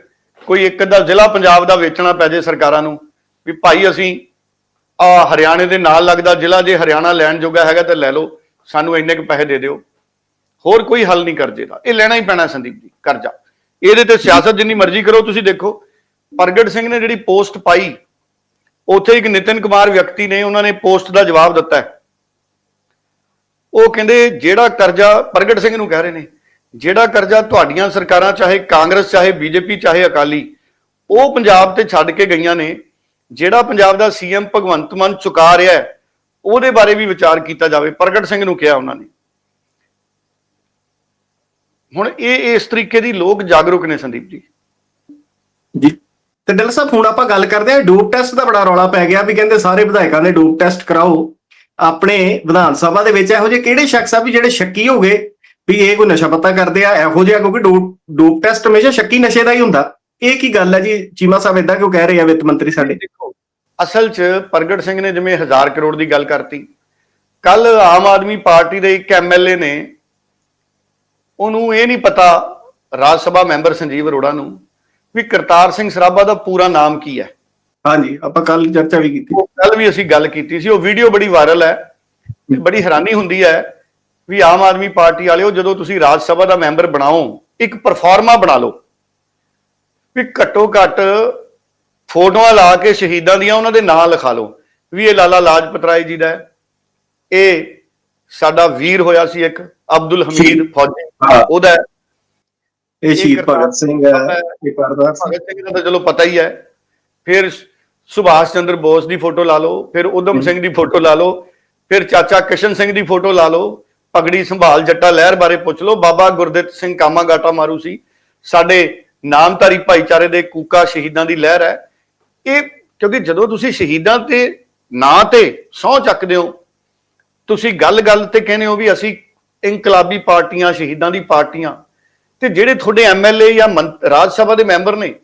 ਕੋਈ ਇੱਕ ਅੱਧਾ ਜ਼ਿਲ੍ਹਾ ਪੰਜਾਬ ਦਾ ਵੇਚਣਾ ਪੈ ਜੇ ਸਰਕਾਰਾਂ ਨੂੰ ਵੀ ਭਾਈ ਅਸੀਂ ਆ ਹਰਿਆਣੇ ਦੇ ਨਾਲ ਲੱਗਦਾ ਜ਼ਿਲ੍ਹਾ, ਜੇ ਹਰਿਆਣਾ ਲੈਣ ਜੋਗਾ ਹੈਗਾ ਤਾਂ ਲੈ ਲਓ, ਸਾਨੂੰ ਇੰਨੇ ਕੁ ਪੈਸੇ ਦੇ ਦਿਓ। ਹੋਰ ਕੋਈ ਹੱਲ ਨਹੀਂ ਕਰਜ਼ੇ ਦਾ। ਇਹ ਲੈਣਾ ਹੀ ਪੈਣਾ ਸੰਦੀਪ ਜੀ, ਕਰਜ਼ਾ। ਇਹਦੇ ਤੇ ਸਿਆਸਤ ਜਿੰਨੀ ਮਰਜ਼ੀ ਕਰੋ, ਤੁਸੀਂ ਦੇਖੋ, ਪ੍ਰਗਟ ਸਿੰਘ ਨੇ ਜਿਹੜੀ ਪੋਸਟ ਪਾਈ, ਉੱਥੇ ਇੱਕ ਨਿਤਿਨ ਕੁਮਾਰ ਵਿਅਕਤੀ ਨੇ, ਉਹਨਾਂ ਨੇ ਪੋਸਟ ਦਾ ਜਵਾਬ ਦਿੱਤਾ ਹੈ। ਉਹ ਕਹਿੰਦੇ ਜਿਹੜਾ ਕਰਜ਼ਾ ਪ੍ਰਗਟ ਸਿੰਘ ਨੂੰ ਕਹਿ ਰਹੇ ਨੇ, ਜਿਹੜਾ ਕਰਜ਼ਾ ਤੁਹਾਡੀਆਂ ਸਰਕਾਰਾਂ ਚਾਹੇ ਕਾਂਗਰਸ, ਚਾਹੇ ਬੀਜੇਪੀ, ਚਾਹੇ ਅਕਾਲੀ, ਉਹ ਪੰਜਾਬ ਤੇ ਛੱਡ ਕੇ ਗਈਆਂ ਨੇ, ਜਿਹੜਾ ਪੰਜਾਬ ਦਾ ਸੀਐਮ ਭਗਵੰਤ ਮਾਨ ਚੁਕਾ ਰਿਹਾ ਉਹਦੇ ਬਾਰੇ ਵੀ ਵਿਚਾਰ ਕੀਤਾ ਜਾਵੇ, ਪ੍ਰਗਟ ਸਿੰਘ ਨੂੰ ਕਿਹਾ ਉਹਨਾਂ ਨੇ। ਹੁਣ ਇਹ ਇਸ ਤਰੀਕੇ ਦੀ ਲੋਕ ਜਾਗਰੂਕ ਨੇ ਸੰਦੀਪ ਜੀ। ਜੀ। ਤੇ ਡਲ ਸਾਹਿਬ, ਹੁਣ ਆਪਾਂ ਗੱਲ ਕਰਦੇ ਹਾਂ, ਡੋਪ ਟੈਸਟ ਦਾ ਬੜਾ ਰੌਲਾ ਪੈ ਗਿਆ ਵੀ ਕਹਿੰਦੇ ਸਾਰੇ ਵਿਧਾਇਕਾਂ ਦੇ ਡੋਪ ਟੈਸਟ ਕਰਾਓ। ਆਪਣੇ ਵਿਧਾਨ ਸਭਾ ਦੇ ਵਿੱਚ ਇਹੋ ਜਿਹੇ ਕਿਹੜੇ ਸ਼ਖਸ ਆ ਵੀ ਜਿਹੜੇ ਸ਼ੱਕੀ ਹੋ ਗਏ ਵੀ ਇਹ ਕੋਈ ਨਸ਼ਾ ਪੱਤਾ ਕਰਦੇ ਆ, ਇਹੋ ਜਿਹਾ ਕਿਉਂਕਿ ਡੋਪ ਡੋਪ ਟੈਸਟ ਹਮੇਸ਼ਾ ਸ਼ੱਕੀ ਨਸ਼ੇ ਦਾ ਹੀ ਹੁੰਦਾ। ਇਹ ਕੀ ਗੱਲ ਹੈ ਜੀ? ਚੀਮਾ ਸਾਹਿਬ ਇਦਾਂ ਕਿਉਂ ਕਹਿ ਰਹੇ ਆ ਵਿੱਤ ਮੰਤਰੀ ਸਾਡੇ? ਦੇਖੋ, ਅਸਲ 'ਚ ਪ੍ਰਗਟ ਸਿੰਘ ਨੇ ਜਿਵੇਂ 1000 ਕਰੋੜ ਦੀ ਗੱਲ ਕਰਤੀ, ਕੱਲ ਆਮ ਆਦਮੀ ਪਾਰਟੀ ਦੇ ਇੱਕ ਐਮਐਲਏ ਨੇ ਉਹਨੂੰ ਇਹ ਨਹੀਂ ਪਤਾ ਰਾਜ ਸਭਾ ਮੈਂਬਰ ਸੰਜੀਵ ਅਰੋੜਾ ਨੂੰ ਵੀ ਕਰਤਾਰ ਸਿੰਘ ਸਰਾਭਾ ਦਾ ਪੂਰਾ ਨਾਮ ਕੀ ਹੈ। ਹਾਂਜੀ ਆਪਾਂ ਕੱਲ ਚਰਚਾ ਵੀ ਕੀਤੀ। ਕੱਲ ਵੀ ਅਸੀਂ ਗੱਲ ਕੀਤੀ ਸੀ ਉਹ ਵੀਡੀਓ ਬੜੀ ਵਾਇਰਲ ਹੈ ਤੇ ਬੜੀ ਹੈਰਾਨੀ ਹੁੰਦੀ ਹੈ ਵੀ ਆਮ ਆਦਮੀ ਪਾਰਟੀ ਵਾਲਿਓ ਜਦੋਂ ਤੁਸੀਂ ਰਾਜ ਸਭਾ ਦਾ ਮੈਂਬਰ ਬਣਾਓ ਇੱਕ ਪਰਫਾਰਮਾ ਬਣਾ ਲਓ। ਵੀ ਘੱਟੋ ਘੱਟ ਫੋਟੋਆਂ ਲਾ ਕੇ ਸ਼ਹੀਦਾਂ ਦੀਆਂ ਉਹਨਾਂ ਦੇ ਨਾਂ ਲਿਖਾ ਲਓ। ਵੀ ਇਹ ਲਾਲਾ ਲਾਜਪਤ ਰਾਏ ਜੀ ਦਾ ਹੈ। ਇਹ ਸਾਡਾ ਵੀਰ ਹੋਇਆ ਸੀ ਇੱਕ ਅਬਦੁਲ ਹਮੀਦ ਫੌਜੀ ਉਹਦਾ। ਇਹ ਸ਼ਹੀਦ ਭਗਤ ਸਿੰਘ ਹੈ ਇਹ ਕਰਦਾ ਭਗਤ ਸਿੰਘ ਦਾ ਤਾਂ ਚਲੋ ਪਤਾ ਹੀ ਹੈ। ਫਿਰ ਸੁਭਾਸ਼ ਚੰਦਰ ਬੋਸ ਦੀ ਫੋਟੋ ਲਾ ਲਓ ਫਿਰ ਉਦਮ ਸਿੰਘ ਦੀ ਫੋਟੋ ਲਾ ਲਓ ਫਿਰ ਚਾਚਾ ਕਿਸ਼ਨ ਸਿੰਘ ਦੀ ਫੋਟੋ ਲਾ ਲਓ ਪਗੜੀ ਸੰਭਾਲ ਜੱਟਾ ਲਹਿਰ ਬਾਰੇ ਪੁੱਛ ਲਓ ਬਾਬਾ ਗੁਰਦਿੱਤ ਸਿੰਘ ਕਾਮਾ ਗਾਟਾ ਮਾਰੂ ਸੀ। ਸਾਡੇ ਨਾਮਧਾਰੀ ਭਾਈਚਾਰੇ ਦੇ ਕੂਕਾ ਸ਼ਹੀਦਾਂ ਦੀ ਲਹਿਰ ਹੈ। ਇਹ ਕਿਉਂਕਿ ਜਦੋਂ ਤੁਸੀਂ ਸ਼ਹੀਦਾਂ ਤੇ ਨਾਂ ਤੇ ਸਹੁੰ ਚੱਕਦੇ ਹੋ ਤੁਸੀਂ ਗੱਲ-ਗੱਲ ਤੇ ਕਹਿੰਦੇ ਹੋ ਵੀ ਅਸੀਂ ਇਨਕਲਾਬੀ ਪਾਰਟੀਆਂ ਸ਼ਹੀਦਾਂ ਦੀ ਪਾਰਟੀਆਂ ਤੇ ਜਿਹੜੇ ਤੁਹਾਡੇ ਐਮਐਲਏ ਜਾਂ ਰਾਜ ਸਭਾ ਦੇ ਮੈਂਬਰ ਨੇ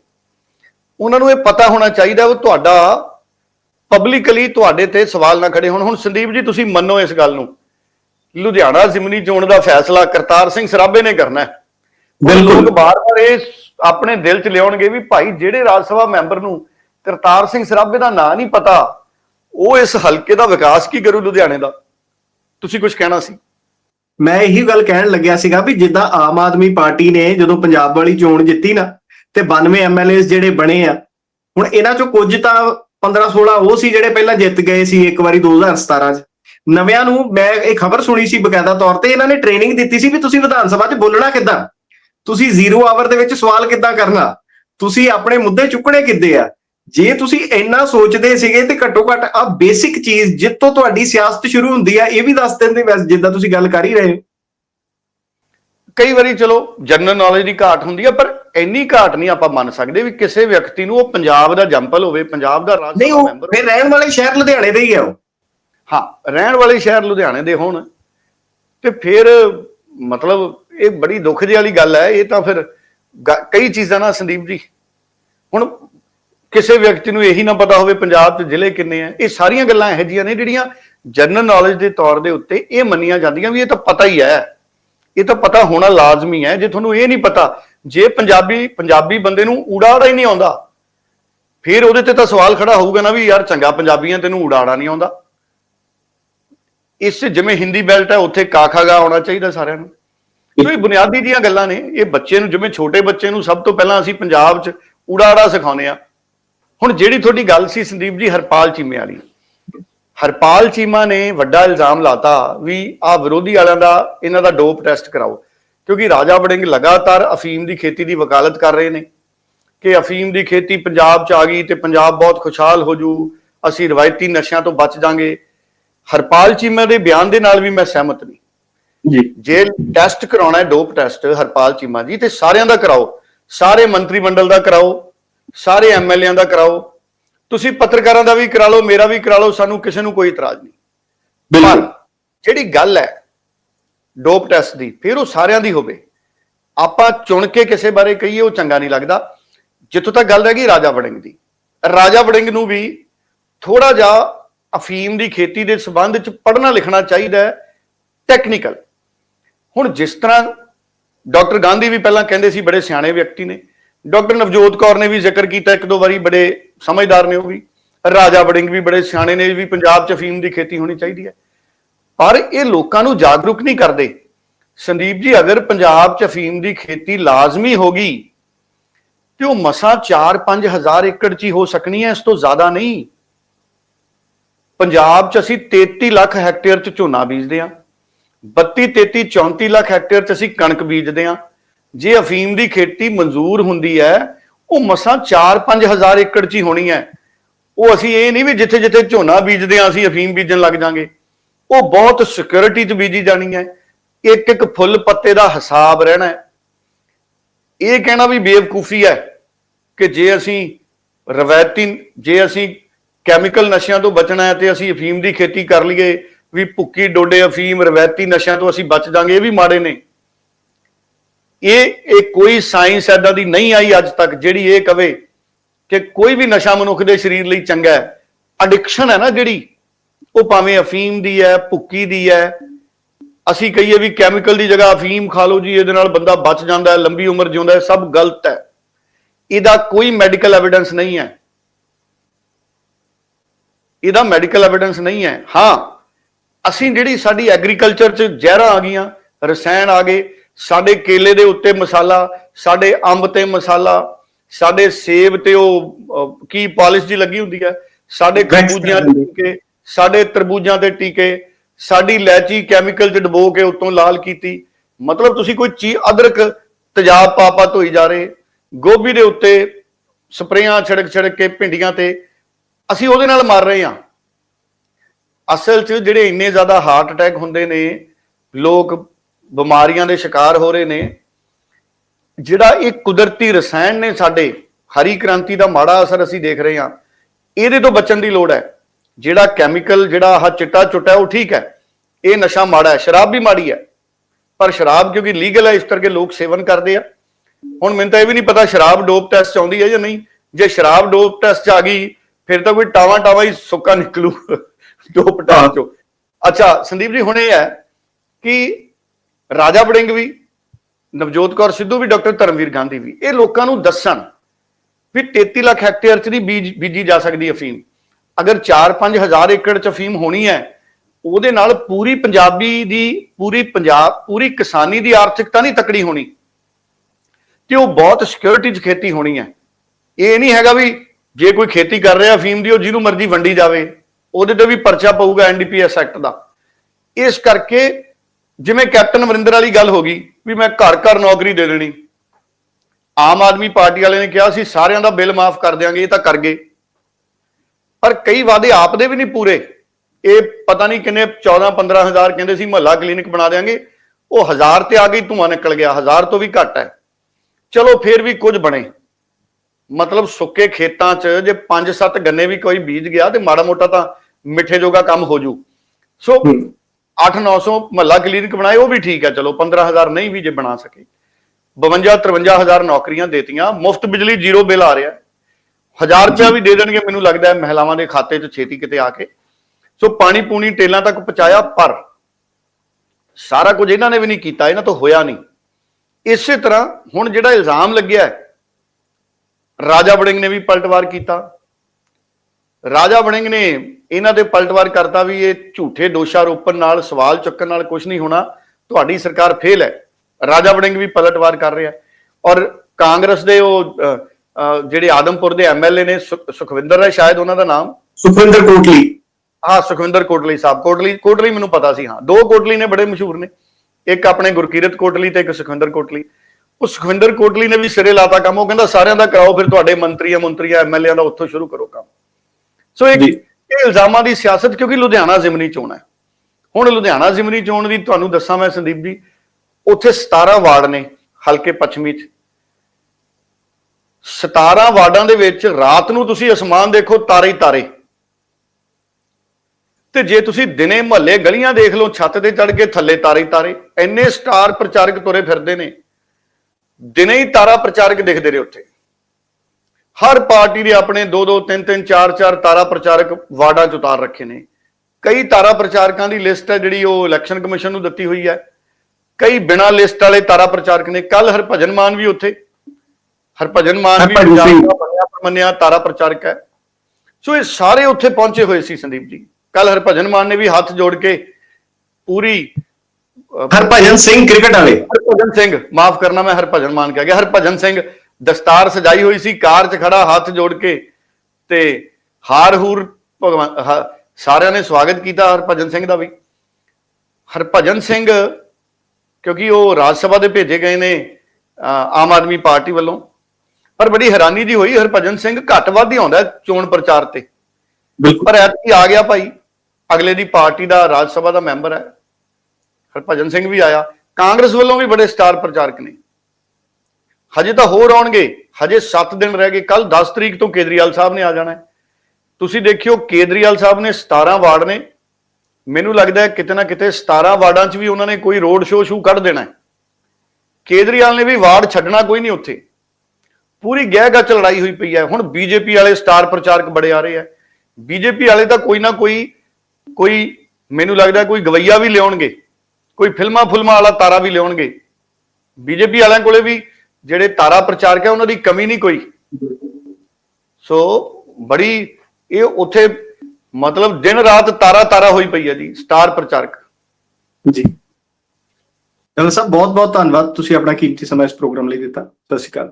ਉਹਨਾਂ ਨੂੰ ਇਹ ਪਤਾ ਹੋਣਾ ਚਾਹੀਦਾ ਉਹ ਤੁਹਾਡਾ ਪਬਲਿਕਲੀ ਤੁਹਾਡੇ ਤੇ ਸਵਾਲ ਨਾ ਖੜੇ ਹੋਣ। ਹੁਣ ਸੰਦੀਪ ਜੀ ਤੁਸੀਂ ਮੰਨੋ ਇਸ ਗੱਲ ਨੂੰ। ਲੁਧਿਆਣਾ ਜ਼ਿਮਨੀ ਚੋਣ ਦਾ ਫੈਸਲਾ ਕਰਤਾਰ ਸਿੰਘ ਸਰਾਭੇ ਨੇ ਕਰਨਾ ਹੈ। ਬਿਲਕੁਲ। ਲੋਕ ਬਾਰ-ਬਾਰ ਇਹ ਆਪਣੇ ਦਿਲ 'ਚ ਲਿਆਉਣਗੇ ਵੀ ਭਾਈ ਜਿਹੜੇ ਰਾਜ ਸਭਾ ਮੈਂਬਰ ਨੂੰ ਕਰਤਾਰ ਸਿੰਘ ਸਰਾਭੇ ਦਾ ਨਾਂ ਨਹੀਂ ਪਤਾ ਉਹ ਇਸ ਹਲਕੇ ਦਾ ਵਿਕਾਸ ਕੀ ਕਰੂ ਲੁਧਿਆਣੇ ਦਾ? ਤੁਸੀਂ ਕੁਝ ਕਹਿਣਾ ਸੀ? ਮੈਂ ਇਹੀ ਗੱਲ ਕਹਿਣ ਲੱਗਿਆ ਸੀਗਾ ਵੀ ਜਿੱਦਾਂ ਆਮ ਆਦਮੀ ਪਾਰਟੀ ਨੇ ਜਦੋਂ ਪੰਜਾਬ ਵਾਲੀ ਚੋਣ ਜਿੱਤੀ ਨਾ ਤੇ 92 ਐਮਐਲਏਸ ਜਿਹੜੇ ਬਣੇ ਆ। ਹੁਣ ਇਹਨਾਂ ਚੋਂ ਕੁਝ ਤਾਂ 15 16 ਉਹ ਸੀ ਜਿਹੜੇ ਪਹਿਲਾਂ ਜਿੱਤ ਗਏ ਸੀ ਇੱਕ ਵਾਰੀ 2017 ਚ। ਨਵਿਆਂ ਨੂੰ ਮੈਂ ਇਹ ਖਬਰ ਸੁਣੀ ਸੀ ਬਕਾਇਦਾ ਤੌਰ ਤੇ, ਇਹਨਾਂ ਨੇ ਟ੍ਰੇਨਿੰਗ ਦਿੱਤੀ ਸੀ ਵੀ ਤੁਸੀਂ ਵਿਧਾਨ ਸਭਾ 'ਚ ਬੋਲਣਾ ਕਿੱਦਾਂ? ਤੁਸੀਂ ਜ਼ੀਰੋ ਆਵਰ ਦੇ ਵਿੱਚ ਸਵਾਲ ਕਿੱਦਾਂ ਕਰਨਾ? ਤੁਸੀਂ ਆਪਣੇ ਮੁੱਦੇ ਚੁੱਕਣੇ ਕਿੱਦੇ ਆ? ਜੇ ਤੁਸੀਂ ਇੰਨਾ ਸੋਚਦੇ ਸੀਗੇ ਤੇ ਘੱਟੋ ਘੱਟ ਆ ਬੇਸਿਕ ਚੀਜ਼ ਜਿੱਤੋਂ ਤੁਹਾਡੀ ਸਿਆਸਤ ਸ਼ੁਰੂ ਹੁੰਦੀ ਆ, ਇਹ ਵੀ ਦੱਸ ਦਿੰਦੇ ਵੈਸੇ ਜਿੱਦਾਂ ਤੁਸੀਂ ਗੱਲ ਕਰ ਹੀ ਰਹੇ ਹੋ। ਕਈ ਵਾਰੀ ਚਲੋ ਜਨਰਲ ਨੌਲੇਜ ਦੀ ਘਾਟ ਹੁੰਦੀ ਆ, ਪਰ ਇੰਨੀ ਘਾਟ ਨਹੀਂ ਆਪਾਂ ਮੰਨ ਸਕਦੇ ਵੀ ਕਿਸੇ ਵਿਅਕਤੀ ਨੂੰ ਉਹ ਪੰਜਾਬ ਦਾ ਜੰਪਲ ਹੋਵੇ ਪੰਜਾਬ ਦਾ ਰਾਜ ਨਹੀਂ ਉਹ ਫਿਰ ਰਹਿਣ ਵਾਲੇ ਸ਼ਹਿਰ ਲੁਧਿਆਣੇ ਦੇ ਹੀ ਆ ਉਹ। ਹਾਂ ਰਹਿਣ ਵਾਲੇ ਸ਼ਹਿਰ ਲੁਧਿਆਣੇ ਦੇ ਹੋਣ। ਤੇ ਫਿਰ ਮਤਲਬ ਇਹ ਬੜੀ ਦੁੱਖ ਜਿਹੀ ਵਾਲੀ ਗੱਲ ਹੈ ਇਹ ਤਾਂ ਫਿਰ ਕਈ ਚੀਜ਼ਾਂ ਨਾ ਸੰਦੀਪ ਜੀ। ਹੁਣ ਕਿਸੇ ਵਿਅਕਤੀ ਨੂੰ ਇਹੀ ਨਾ ਪਤਾ ਹੋਵੇ ਪੰਜਾਬ 'ਚ ਜ਼ਿਲ੍ਹੇ ਕਿੰਨੇ ਆ ਇਹ ਸਾਰੀਆਂ ਗੱਲਾਂ ਇਹੋ ਜਿਹੀਆਂ ਨੇ ਜਿਹੜੀਆਂ ਜਨਰਲ ਨੌਲੇਜ ਦੇ ਤੌਰ ਦੇ ਉੱਤੇ ਇਹ ਮੰਨੀਆਂ ਜਾਂਦੀਆਂ ਵੀ ਇਹ ਤਾਂ ਪਤਾ ਹੀ ਹੈ। ਇਹ ਤਾਂ ਪਤਾ ਹੋਣਾ ਲਾਜ਼ਮੀ ਹੈ ਜੇ ਤੁਹਾਨੂੰ ਇਹ ਨਹੀਂ ਪਤਾ ਜੇ ਪੰਜਾਬੀ ਪੰਜਾਬੀ ਬੰਦੇ ਨੂੰ ਉਡਾੜਾ ਹੀ ਨਹੀਂ ਆਉਂਦਾ, ਫਿਰ ਉਹਦੇ ਤੇ ਤਾਂ ਸਵਾਲ ਖੜਾ ਹੋਊਗਾ ਨਾ ਵੀ ਯਾਰ ਚੰਗਾ ਪੰਜਾਬੀਆਂ ਤੈਨੂੰ ਉਡਾੜਾ ਨਹੀਂ ਆਉਂਦਾ। ਇਸ ਜਿਵੇਂ ਹਿੰਦੀ ਬੈਲਟ ਹੈ, ਉੱਥੇ ਕਾਖਾਗਾ ਆਉਣਾ ਚਾਹੀਦਾ ਸਾਰਿਆਂ ਨੂੰ। ਸੋ ਇਹ ਬੁਨਿਆਦੀ ਦੀਆਂ ਗੱਲਾਂ ਨੇ, ਇਹ ਬੱਚੇ ਨੂੰ, ਜਿਵੇਂ ਛੋਟੇ ਬੱਚੇ ਨੂੰ ਸਭ ਤੋਂ ਪਹਿਲਾਂ ਅਸੀਂ ਪੰਜਾਬ 'ਚ ਉਡਾੜਾ ਸਿਖਾਉਂਦੇ ਆ ਹੁਣ ਜਿਹੜੀ ਤੁਹਾਡੀ ਗੱਲ ਸੀ ਸੰਦੀਪ ਜੀ, ਹਰਪਾਲ ਚੀਮੇ ਵਾਲੀ। ਹਰਪਾਲ ਚੀਮਾ ਨੇ ਵੱਡਾ ਇਲਜ਼ਾਮ ਲਾਤਾ ਵੀ ਆ ਵਿਰੋਧੀ ਵਾਲਿਆਂ ਦਾ, ਇਹਨਾਂ ਦਾ ਡੋਪ ਟੈਸਟ ਕਰਾਓ। ਕਿਉਂਕਿ ਰਾਜਾ ਵੜਿੰਗ ਲਗਾਤਾਰ ਅਫੀਮ ਦੀ ਖੇਤੀ ਦੀ ਵਕਾਲਤ ਕਰ ਰਹੇ ਨੇ ਕਿ ਅਫੀਮ ਦੀ ਖੇਤੀ ਪੰਜਾਬ 'ਚ ਆ ਗਈ ਤੇ ਪੰਜਾਬ ਬਹੁਤ ਖੁਸ਼ਹਾਲ ਹੋ ਜੂ ਅਸੀਂ ਰਵਾਇਤੀ ਨਸ਼ਿਆਂ ਤੋਂ ਬਚ ਜਾਾਂਗੇ। ਹਰਪਾਲ ਚੀਮਾ ਦੇ ਬਿਆਨ ਦੇ ਨਾਲ ਵੀ ਮੈਂ ਸਹਿਮਤ ਨਹੀਂ। ਜੀ। ਜੇ ਟੈਸਟ ਕਰਾਉਣਾ ਹੈ ਡੋਪ ਟੈਸਟ ਹਰਪਾਲ ਚੀਮਾ ਜੀ ਤੇ ਸਾਰਿਆਂ ਦਾ ਕਰਾਓ। ਸਾਰੇ ਮੰਤਰੀ ਮੰਡਲ ਦਾ ਕਰਾਓ ਸਾਰੇ ਐਮਐਲਏਆਂ ਦਾ ਕਰਾਓ। ਤੁਸੀਂ ਪੱਤਰਕਾਰਾਂ ਦਾ ਵੀ ਕਰਾ ਲਓ ਮੇਰਾ ਵੀ ਕਰਾ ਲਓ ਸਾਨੂੰ ਕਿਸੇ ਨੂੰ ਕੋਈ ਇਤਰਾਜ਼ ਨਹੀਂ। ਪਰ ਬਿਲਕੁਲ ਜਿਹੜੀ ਗੱਲ ਹੈ ਡੋਪ ਟੈਸਟ ਦੀ, ਫਿਰ ਉਹ ਸਾਰਿਆਂ ਦੀ ਹੋਵੇ। ਆਪਾਂ ਚੁਣ ਕੇ ਕਿਸੇ ਬਾਰੇ ਕਹੀਏ, ਉਹ ਚੰਗਾ ਨਹੀਂ ਲੱਗਦਾ। ਜਿੱਥੋਂ ਤੱਕ ਗੱਲ ਹੈਗੀ, ਰਾਜਾ ਵੜਿੰਗ ਦੀ। ਰਾਜਾ ਵੜਿੰਗ ਨੂੰ ਵੀ ਥੋੜਾ ਜਿਹਾ ਅਫੀਮ ਦੀ ਖੇਤੀ ਦੇ ਸੰਬੰਧ ਚ ਪੜ੍ਹਨਾ ਲਿਖਣਾ ਚਾਹੀਦਾ ਟੈਕਨੀਕਲ ਹੁਣ ਜਿਸ ਤਰ੍ਹਾਂ ਡਾਕਟਰ ਗਾਂਧੀ ਵੀ ਪਹਿਲਾਂ ਕਹਿੰਦੇ ਸੀ, ਬੜੇ ਸਿਆਣੇ ਵਿਅਕਤੀ ਨੇ। ਡਾਕਟਰ ਨਵਜੋਤ ਕੌਰ ਨੇ ਵੀ ਜ਼ਿਕਰ ਕੀਤਾ, ਇੱਕ ਦੋ ਵਾਰੀ ਬੜੇ ਸਮਝਦਾਰ ਨੇ ਉਹ ਵੀ। ਰਾਜਾ ਵੜਿੰਗ ਵੀ ਬੜੇ ਸਿਆਣੇ ਨੇ ਵੀ ਪੰਜਾਬ 'ਚ ਅਫੀਮ ਦੀ ਖੇਤੀ ਹੋਣੀ ਚਾਹੀਦੀ ਹੈ। ਪਰ ਇਹ ਲੋਕਾਂ ਨੂੰ ਜਾਗਰੂਕ ਨਹੀਂ ਕਰਦੇ। ਸੰਦੀਪ ਜੀ, ਅਗਰ ਪੰਜਾਬ 'ਚ ਅਫੀਮ ਦੀ ਖੇਤੀ ਲਾਜ਼ਮੀ ਹੋ ਗਈ, ਤੇ ਉਹ ਮਸਾਂ 4-5 ਹਜ਼ਾਰ ਏਕੜ 'ਚ ਹੀ ਹੋ ਸਕਣੀ ਹੈ, ਇਸ ਤੋਂ ਜ਼ਿਆਦਾ ਨਹੀਂ। ਪੰਜਾਬ 'ਚ ਅਸੀਂ 33 ਲੱਖ ਹੈਕਟੇਅਰ 'ਚ ਝੋਨਾ ਬੀਜਦੇ ਹਾਂ। 32 33 34 ਲੱਖ ਹੈਕਟੇਅਰ 'ਚ ਅਸੀਂ ਕਣਕ ਬੀਜਦੇ ਹਾਂ। ਜੇ ਅਫੀਮ ਦੀ ਖੇਤੀ ਮਨਜ਼ੂਰ ਹੁੰਦੀ ਹੈ, ਉਹ ਮਸਾਂ 4-5 ਹਜ਼ਾਰ ਏਕੜ 'ਚ ਹੀ ਹੋਣੀ ਹੈ। ਉਹ ਅਸੀਂ ਇਹ ਨਹੀਂ ਵੀ ਜਿੱਥੇ ਜਿੱਥੇ ਝੋਨਾ ਬੀਜਦੇ ਹਾਂ, ਅਸੀਂ ਅਫੀਮ ਬੀਜਣ ਲੱਗ ਜਾਾਂਗੇ। ਉਹ ਬਹੁਤ ਸਿਕਿਉਰਿਟੀ 'ਚ ਬੀਜੀ ਜਾਣੀ ਹੈ। ਇੱਕ ਇੱਕ ਫੁੱਲ ਪੱਤੇ ਦਾ ਹਿਸਾਬ ਰਹਿਣਾ ਹੈ। ਇਹ ਕਹਿਣਾ ਵੀ ਬੇਵਕੂਫੀ ਹੈ ਕਿ ਜੇ ਅਸੀਂ ਰਵਾਇਤੀ, ਜੇ ਅਸੀਂ ਕੈਮੀਕਲ ਨਸ਼ਿਆਂ ਤੋਂ ਬਚਣਾ ਹੈ ਤੇ ਅਸੀਂ ਅਫੀਮ ਦੀ ਖੇਤੀ ਕਰ ਲਈਏ, ਵੀ ਭੁੱਕੀ ਡੋਡੇ ਅਫੀਮ ਰਵਾਇਤੀ ਨਸ਼ਿਆਂ ਤੋਂ ਅਸੀਂ ਬਚ ਜਾਾਂਗੇ, ਇਹ ਵੀ ਮਾੜੇ ਨੇ। ਇਹ ਇਹ ਕੋਈ ਸਾਇੰਸ ਐਦਾਂ ਦੀ ਨਹੀਂ ਆਈ ਅੱਜ ਤੱਕ ਜਿਹੜੀ ਇਹ ਕਵੇ ਕਿ ਕੋਈ ਵੀ ਨਸ਼ਾ ਮਨੁੱਖ ਦੇ ਸਰੀਰ ਲਈ ਚੰਗਾ ਹੈ। ਐਡਿਕਸ਼ਨ ਹੈ ਨਾ ਜਿਹੜੀ। ਉਹ ਭਾਵੇਂ ਅਫੀਮ ਦੀ ਹੈ ਭੁੱਕੀ ਦੀ ਹੈ। ਅਸੀਂ ਕਹੀਏ ਵੀ ਕੈਮੀਕਲ ਦੀ ਜਗ੍ਹਾ ਅਫੀਮ ਖਾ ਲਓ ਜੀ ਇਹਦੇ ਨਾਲ ਬੰਦਾ ਬਚ ਜਾਂਦਾ ਹੈ ਲੰਬੀ ਉਮਰ ਜਿਉਂਦਾ ਹੈ ਸਭ ਗਲਤ ਹੈ। ਇਹਦਾ ਕੋਈ ਮੈਡੀਕਲ ਐਵੀਡੈਂਸ ਨਹੀਂ ਹੈ। ਇਹਦਾ ਮੈਡੀਕਲ ਐਵੀਡੈਂਸ ਨਹੀਂ ਹੈ। ਹਾਂ ਅਸੀਂ ਜਿਹੜੀ ਸਾਡੀ ਐਗਰੀਕਲਚਰ 'ਚ ਜ਼ਹਿਰਾਂ ਆ ਗਈਆਂ ਰਸਾਇਣ ਆ ਗਏ ਸਾਡੇ ਕੇਲੇ ਦੇ ਉੱਤੇ ਮਸਾਲਾ ਸਾਡੇ ਅੰਬ ਤੇ ਮਸਾਲਾ ਸਾਡੇ ਸੇਬ ਤੇ ਉਹ ਕੀ ਪਾਲਿਸ਼ ਜੀ ਲੱਗੀ ਹੁੰਦੀ ਹੈ ਸਾਡੇ ਖਰਬੂਜਿਆਂ ਤੇ ਸਾਡੇ ਤਰਬੂਜਾਂ ਤੇ ਟੀਕੇ, ਸਾਡੀ ਲੈਚੀ ਕੈਮੀਕਲ 'ਚ ਡਬੋ ਕੇ ਉੱਤੋਂ ਲਾਲ ਕੀਤੀ। ਮਤਲਬ ਤੁਸੀਂ ਕੋਈ ਚੀ, ਅਦਰਕ ਤਜਾਬ ਪਾ ਪਾ ਧੋਈ ਜਾ ਰਹੇ, ਗੋਭੀ ਦੇ ਉੱਤੇ ਸਪਰੇਆਂ ਛਿੜਕ ਛਿੜਕ ਕੇ ਭਿੰਡੀਆਂ ਤੇ ਅਸੀਂ ਉਹਦੇ ਨਾਲ ਮਰ ਰਹੇ ਹਾਂ। ਅਸਲ 'ਚ ਜਿਹੜੇ ਇੰਨੇ ਜ਼ਿਆਦਾ ਹਾਰਟ ਅਟੈਕ ਹੁੰਦੇ ਨੇ, ਲੋਕ ਬਿਮਾਰੀਆਂ ਦੇ ਸ਼ਿਕਾਰ ਹੋ ਰਹੇ ਨੇ, ਜਿਹੜਾ ਇਹ ਕੁਦਰਤੀ ਰਸਾਇਣ ਨੇ ਸਾਡੇ, ਹਰੀ ਕ੍ਰਾਂਤੀ ਦਾ ਮਾੜਾ ਅਸਰ ਅਸੀਂ ਦੇਖ ਰਹੇ ਹਾਂ। ਇਹਦੇ ਤੋਂ ਬਚਣ ਦੀ ਲੋੜ ਹੈ। ਜਿਹੜਾ ਕੈਮੀਕਲ ਜਿਹੜਾ ਆਹ ਚਿੱਟਾ ਚੁੱਟਾ ਉਹ ਠੀਕ ਹੈ। ਇਹ ਨਸ਼ਾ ਮਾੜਾ ਹੈ, ਸ਼ਰਾਬ ਵੀ ਮਾੜੀ ਹੈ। ਪਰ ਸ਼ਰਾਬ ਕਿਉਂਕਿ ਲੀਗਲ ਹੈ, ਇਸ ਕਰਕੇ ਲੋਕ ਸੇਵਨ ਕਰਦੇ ਆ। ਹੁਣ ਮੈਨੂੰ ਤਾਂ ਇਹ ਵੀ ਨਹੀਂ ਪਤਾ ਸ਼ਰਾਬ ਡੋਪ ਟੈਸਟ ਆਉਂਦੀ ਹੈ ਜਾਂ ਨਹੀਂ। ਜੇ ਸ਼ਰਾਬ ਡੋਪ ਟੈਸਟ ਆ ਗਈ, ਫਿਰ ਤਾਂ ਕੋਈ ਟਾਵਾ ਟਾਵਾ ਹੀ ਸੁੱਕਾ ਨਿਕਲੂ ਡੋਪ ਟੈਸਟ ਚੋਂ। ਅੱਛਾ, ਸੰਦੀਪ ਜੀ, ਹੁਣ ਇਹ ਹੈ ਕਿ ਰਾਜਾ ਬੜਿੰਗ ਵੀ, ਨਵਜੋਤ ਕੌਰ ਸਿੱਧੂ ਵੀ, ਡਾਕਟਰ ਧਰਮਵੀਰ ਗਾਂਧੀ ਵੀ, ਇਹ ਲੋਕਾਂ ਨੂੰ ਦੱਸਣ ਵੀ 33 ਲੱਖ ਹੈਕਟੇਅਰ ਚ ਦੀ ਬੀਜ ਬੀਜੀ ਜਾ ਸਕਦੀ ਅਫੀਮ। ਅਗਰ 4-5 ਹਜ਼ਾਰ ਏਕੜ ਚ ਅਫੀਮ ਹੋਣੀ ਹੈ, ਉਹਦੇ ਨਾਲ ਪੂਰੀ ਪੰਜਾਬੀ ਦੀ, ਪੂਰੀ ਪੰਜਾਬ, ਪੂਰੀ ਕਿਸਾਨੀ ਦੀ ਆਰਥਿਕਤਾ ਨਹੀਂ ਤਕੜੀ ਹੋਣੀ। ਤੇ ਉਹ ਬਹੁਤ ਸਿਕਿਉਰਿਟੀ ਚ ਖੇਤੀ ਹੋਣੀ ਹੈ। ਇਹ ਨਹੀਂ ਹੈਗਾ ਵੀ ਜੇ ਕੋਈ ਖੇਤੀ ਕਰ ਰਿਹਾ ਅਫੀਮ ਦੀ, ਉਹ ਜਿਹਨੂੰ ਮਰਜ਼ੀ ਵੰਡੀ ਜਾਵੇ। ਉਹਦੇ ਤੇ ਵੀ ਪਰਚਾ ਪਊਗਾ ਐਨਡੀਪੀਐਸ ਐਕਟ ਦਾ। ਇਸ ਕਰਕੇ ਜਿਵੇਂ ਕੈਪਟਨ ਅਮਰਿੰਦਰ ਵਾਲੀ ਗੱਲ ਹੋ ਗਈ ਵੀ ਮੈਂ ਘਰ ਘਰ ਨੌਕਰੀ ਦੇ ਦੇਣੀ। ਆਮ ਆਦਮੀ ਪਾਰਟੀ ਵਾਲੇ ਨੇ ਕਿਹਾ ਸੀ, ਸਾਰਿਆਂ ਦਾ ਬਿੱਲ ਮਾਫ ਕਰ ਦਿਆਂਗੇ, ਇਹ ਤਾਂ ਕਰ ਗਏ। ਪਰ ਕਈ ਵਾਅਦੇ ਆਪ ਦੇ ਵੀ ਨਹੀਂ ਪੂਰੇ। ਇਹ ਪਤਾ ਨਹੀਂ ਕਿੰਨੇ 14 15000 ਕਹਿੰਦੇ ਸੀ ਮਹੱਲਾ ਕਲੀਨਿਕ ਬਣਾ ਦੇਾਂਗੇ ਉਹ ਹਜ਼ਾਰ ਤੇ ਆ ਗਈ ਧੂਆਂ ਨਿਕਲ ਗਿਆ ਹਜ਼ਾਰ ਤੋਂ ਵੀ ਘੱਟ ਹੈ। ਚਲੋ ਫਿਰ ਵੀ ਕੁਝ ਬਣੇ। ਮਤਲਬ ਸੁੱਕੇ ਖੇਤਾਂ 'ਚ ਜੇ 5-7 ਗੰਨੇ ਵੀ ਕੋਈ ਬੀਜ ਗਿਆ ਤੇ ਮਾੜਾ ਮੋਟਾ ਤਾਂ ਮਿੱਠੇ ਜੋਗਾ ਕੰਮ ਹੋ ਜੂ। ਸੋ 8-900 ਮਹੱਲਾ ਕਲੀਨਿਕ ਬਣਾਏ ਉਹ ਵੀ ਠੀਕ ਹੈ ਚਲੋ 15000 ਨਹੀਂ ਵੀ ਜੇ ਬਣਾ ਸਕੇ। 52-53000 ਨੌਕਰੀਆਂ ਦੇਤੀਆਂ ਮੁਫਤ ਬਿਜਲੀ ਜ਼ੀਰੋ ਬਿੱਲ ਆ ਰਿਹਾ। 1000 ਰੁਪਇਆ ਵੀ ਦੇ ਦੇਣਗੇ ਮੈਨੂੰ ਲੱਗਦਾ ਹੈ ਮਹਿਲਾਵਾਂ ਦੇ ਖਾਤੇ 'ਚ ਛੇਤੀ ਕਿਤੇ ਆ ਕੇ। ਸੋ ਪਾਣੀ ਪੂਣੀ ਟੇਲਾਂ ਤੱਕ ਪਹੁੰਚਾਇਆ ਪਰ ਸਾਰਾ ਕੁਝ ਇਹਨਾਂ ਨੇ ਵੀ ਨਹੀਂ ਕੀਤਾ ਇਹਨਾਂ ਤੋਂ ਹੋਇਆ ਨਹੀਂ। ਇਸੇ ਤਰ੍ਹਾਂ ਹੁਣ ਜਿਹੜਾ ਇਲਜ਼ਾਮ ਲੱਗਿਆ ਰਾਜਾ ਵੜਿੰਗ ਨੇ ਵੀ ਪਲਟਵਾਰ ਕੀਤਾ। ਰਾਜਾ ਵੜਿੰਗ ਨੇ ਇਹਨਾਂ ਦੇ ਪਲਟਵਾਰ ਕਰਤਾ ਵੀ ਇਹ ਝੂਠੇ ਦੋਸ਼ਾਰੋਪਣ ਨਾਲ ਸਵਾਲ ਚੁੱਕਣ ਨਾਲ ਕੁਝ ਨਹੀਂ ਹੋਣਾ ਤੁਹਾਡੀ ਸਰਕਾਰ ਫੇਲ ਹੈ। ਰਾਜਾ ਵੜਿੰਗ ਵੀ ਪਲਟਵਾਰ ਕਰ ਰਿਹਾ ਔਰ ਕਾਂਗਰਸ ਦੇ ਉਹ ਜਿਹੜੇ ਆਦਮਪੁਰ ਦੇ ਐਮਐਲਏ ਨੇ ਸੁਖ- ਸੁਖਵਿੰਦਰ ਹੈ ਸ਼ਾਇਦ ਉਹਨਾਂ ਦਾ ਨਾਮ? ਸੁਖਵਿੰਦਰ ਕੋਟਲੀ। ਹਾਂ ਸੁਖਵਿੰਦਰ ਕੋਟਲੀ ਸਾਹਿਬ। ਕੋਟਲੀ ਕੋਟਲੀ ਮੈਨੂੰ ਪਤਾ ਸੀ ਹਾਂ। ਦੋ ਕੋਟਲੀ ਨੇ ਬੜੇ ਮਸ਼ਹੂਰ ਨੇ। ਇੱਕ ਆਪਣੇ ਗੁਰਕੀਰਤ ਕੋਟਲੀ ਤੇ ਇੱਕ ਸੁਖਵਿੰਦਰ ਕੋਟਲੀ। ਉਹ ਸੁਖਵਿੰਦਰ ਕੋਟਲੀ ਨੇ ਵੀ ਸਿਰੇ ਲਾਤਾ ਕੰਮ। ਉਹ ਕਹਿੰਦਾ ਸਾਰਿਆਂ ਦਾ ਕਰਾਓ ਫਿਰ ਤੁਹਾਡੇ ਮੰਤਰੀਆਂ ਮੰਤਰੀਆਂ ਐਮਐਲਏਆਂ ਦਾ ਉੱਥੋਂ ਸ਼ੁਰੂ ਕਰੋ ਕੰਮ। ਸੋ ਇੱਕ। ਇਹ ਇਲਜ਼ਾਮਾਂ ਦੀ ਸਿਆਸਤ ਕਿਉਂਕਿ ਲੁਧਿਆਣਾ ਜ਼ਿਮਨੀ ਚੋਣ ਹੈ। ਹੁਣ ਲੁਧਿਆਣਾ ਜ਼ਿਮਨੀ ਚੋਣ ਦੀ ਤੁਹਾਨੂੰ ਦੱਸਾਂ ਮੈਂ ਸੰਦੀਪ ਜੀ ਉੱਥੇ 17 ਵਾਰਡ ਨੇ ਹਲਕੇ ਪੱਛਮੀ ਚ। 17 ਵਾਰਡਾਂ ਦੇ ਵਿੱਚ ਰਾਤ ਨੂੰ ਤੁਸੀਂ ਅਸਮਾਨ ਦੇਖੋ, ਤਾਰੇ ਹੀ ਤਾਰੇ। ਤੇ ਜੇ ਤੁਸੀਂ ਦਿਨੇ ਮਹੱਲੇ ਗਲੀਆਂ ਦੇਖ ਲਓ, ਛੱਤ ਤੇ ਚੜ ਕੇ ਥੱਲੇ ਤਾਰੇ ਤਾਰੇ। ਇੰਨੇ ਸਟਾਰ ਪ੍ਰਚਾਰਕ ਤੁਰੇ ਫਿਰਦੇ ਨੇ। ਦਿਨੇ ਹੀ ਤਾਰਾ ਪ੍ਰਚਾਰਕ ਦਿਖਦੇ ਨੇ ਉੱਥੇ। ਹਰ ਪਾਰਟੀ ਦੇ ਆਪਣੇ 2 2 3 3 4 4 ਤਾਰਾ ਪ੍ਰਚਾਰਕ ਵਾਰਡਾਂ 'ਚ ਉਤਾਰ ਰੱਖੇ ਨੇ। ਕਈ ਤਾਰਾ ਪ੍ਰਚਾਰਕਾਂ ਦੀ ਲਿਸਟ ਹੈ ਜਿਹੜੀ ਉਹ ਇਲੈਕਸ਼ਨ ਕਮਿਸ਼ਨ ਨੂੰ ਦਿੱਤੀ ਹੋਈ ਹੈ। ਕਈ ਬਿਨਾਂ ਲਿਸਟ ਵਾਲੇ ਤਾਰਾ ਪ੍ਰਚਾਰਕ ਨੇ। ਕੱਲ ਹਰਭਜਨ ਮਾਨ ਵੀ ਉੱਥੇ। ਹਰਭਜਨ ਮਾਨ ਵੀ ਪੰਜਾਬ। ਦਾ ਮੰਨਿਆ ਪ੍ਰਮੰਨਿਆ ਤਾਰਾ ਪ੍ਰਚਾਰਕ ਹੈ। ਸੋ ਇਹ ਸਾਰੇ ਉੱਥੇ ਪਹੁੰਚੇ ਹੋਏ ਸੀ ਸੰਦੀਪ ਜੀ। ਕੱਲ ਹਰਭਜਨ ਮਾਨ ਨੇ ਵੀ ਹੱਥ ਜੋੜ ਕੇ ਪੂਰੀ ਹਰਭਜਨ ਸਿੰਘ ਕ੍ਰਿਕਟ ਵਾਲੇ। ਹਰਭਜਨ ਸਿੰਘ ਮਾਫ ਕਰਨਾ ਮੈਂ ਹਰਭਜਨ ਮਾਨ ਕਹਿ ਗਿਆ। ਹਰਭਜਨ ਸਿੰਘ ਦਸਤਾਰ ਸਜਾਈ ਹੋਈ ਸੀ ਕਾਰ 'ਚ ਖੜਾ ਹੱਥ ਜੋੜ ਕੇ ਤੇ ਹਾਰ ਹੂਰ ਭਗਵਾਨ ਸਾਰਿਆਂ ਨੇ ਸਵਾਗਤ ਕੀਤਾ ਹਰਭਜਨ ਸਿੰਘ ਦਾ ਵੀ। ਹਰਭਜਨ ਸਿੰਘ ਕਿਉਂਕਿ ਉਹ ਰਾਜ ਸਭਾ ਦੇ ਭੇਜੇ ਗਏ ਨੇ ਆਮ ਆਦਮੀ ਪਾਰਟੀ ਵੱਲੋਂ। ਪਰ ਬੜੀ ਹੈਰਾਨੀ ਦੀ ਹੋਈ ਹਰਭਜਨ ਸਿੰਘ ਘੱਟ ਵੱਧ ਹੀ ਆਉਂਦਾ ਚੋਣ ਪ੍ਰਚਾਰ ਤੇ। ਪਰ ਐਤਕੀ ਆ ਗਿਆ ਭਾਈ ਅਗਲੇ ਦੀ ਪਾਰਟੀ ਦਾ ਰਾਜ ਸਭਾ ਦਾ ਮੈਂਬਰ ਹੈ। ਹਰਭਜਨ ਸਿੰਘ ਵੀ ਆਇਆ। ਕਾਂਗਰਸ ਵੱਲੋਂ ਵੀ ਬੜੇ ਸਟਾਰ ਪ੍ਰਚਾਰਕ ਨੇ। ਹਜੇ ਤਾਂ ਹੋਰ ਆਉਣਗੇ। ਹਜੇ 7 ਦਿਨ ਰਹਿ ਗਏ। ਕੱਲ 10 ਤਰੀਕ ਤੋਂ ਕੇਜਰੀਵਾਲ ਸਾਹਿਬ ਨੇ ਆ ਜਾਣਾ ਹੈ। ਤੁਸੀਂ ਦੇਖਿਓ ਕੇਜਰੀਵਾਲ ਸਾਹਿਬ ਨੇ 17 ਵਾਰਡ ਨੇ। ਮੈਨੂੰ ਲੱਗਦਾ ਹੈ ਕਿਤੇ ਨਾ ਕਿਤੇ 17 ਵਾਰਡਾਂ 'ਚ ਵੀ ਉਹਨਾਂ ਨੇ ਕੋਈ ਰੋਡ ਸ਼ੋਅ ਸ਼ੂ ਕੱਢ ਦੇਣਾ ਹੈ। ਕੇਜਰੀਵਾਲ ਨੇ ਵੀ ਵਾਰਡ ਛੱਡਣਾ ਕੋਈ ਨਹੀਂ ਉੱਥੇ। ਪੂਰੀ ਗਹਿ ਗੱਚ ਲੜਾਈ ਹੋਈ ਪਈ ਹੈ। ਹੁਣ ਬੀਜੇਪੀ ਵਾਲੇ ਸਟਾਰ ਪ੍ਰਚਾਰਕ ਬੜੇ ਆ ਰਹੇ ਆ। ਬੀਜੇਪੀ ਵਾਲੇ ਤਾਂ ਕੋਈ ਨਾ ਕੋਈ ਕੋਈ ਮੈਨੂੰ ਲੱਗਦਾ ਕੋਈ ਗਵਈਆ ਵੀ ਲਿਆਉਣਗੇ, ਕੋਈ ਫਿਲਮਾਂ ਫੁਲਮਾਂ ਵਾਲਾ ਤਾਰਾ ਵੀ ਲਿਆਉਣਗੇ। ਬੀਜੇਪੀ ਵਾਲਿਆਂ ਕੋਲੇ ਵੀ ਜਿਹੜੇ ਤਾਰਾ ਪ੍ਰਚਾਰਕ ਹੈ ਉਹਨਾਂ ਦੀ ਕਮੀ ਨਹੀਂ ਕੋਈ। ਸੋ ਬੜੀ, ਇਹ ਉੱਥੇ ਮਤਲਬ ਦਿਨ ਰਾਤ ਤਾਰਾ ਤਾਰਾ ਹੋਈ ਪਈ ਹੈ ਜੀ, ਸਟਾਰ ਪ੍ਰਚਾਰਕ। ਜੀ। ਚਲੋ ਸਾਹਿਬ ਬਹੁਤ ਬਹੁਤ ਧੰਨਵਾਦ। ਤੁਸੀਂ ਆਪਣਾ ਕੀਮਤੀ ਸਮਾਂ ਇਸ ਪ੍ਰੋਗਰਾਮ ਲਈ ਦਿੱਤਾ। ਸਤਿ ਸ਼੍ਰੀ ਅਕਾਲ।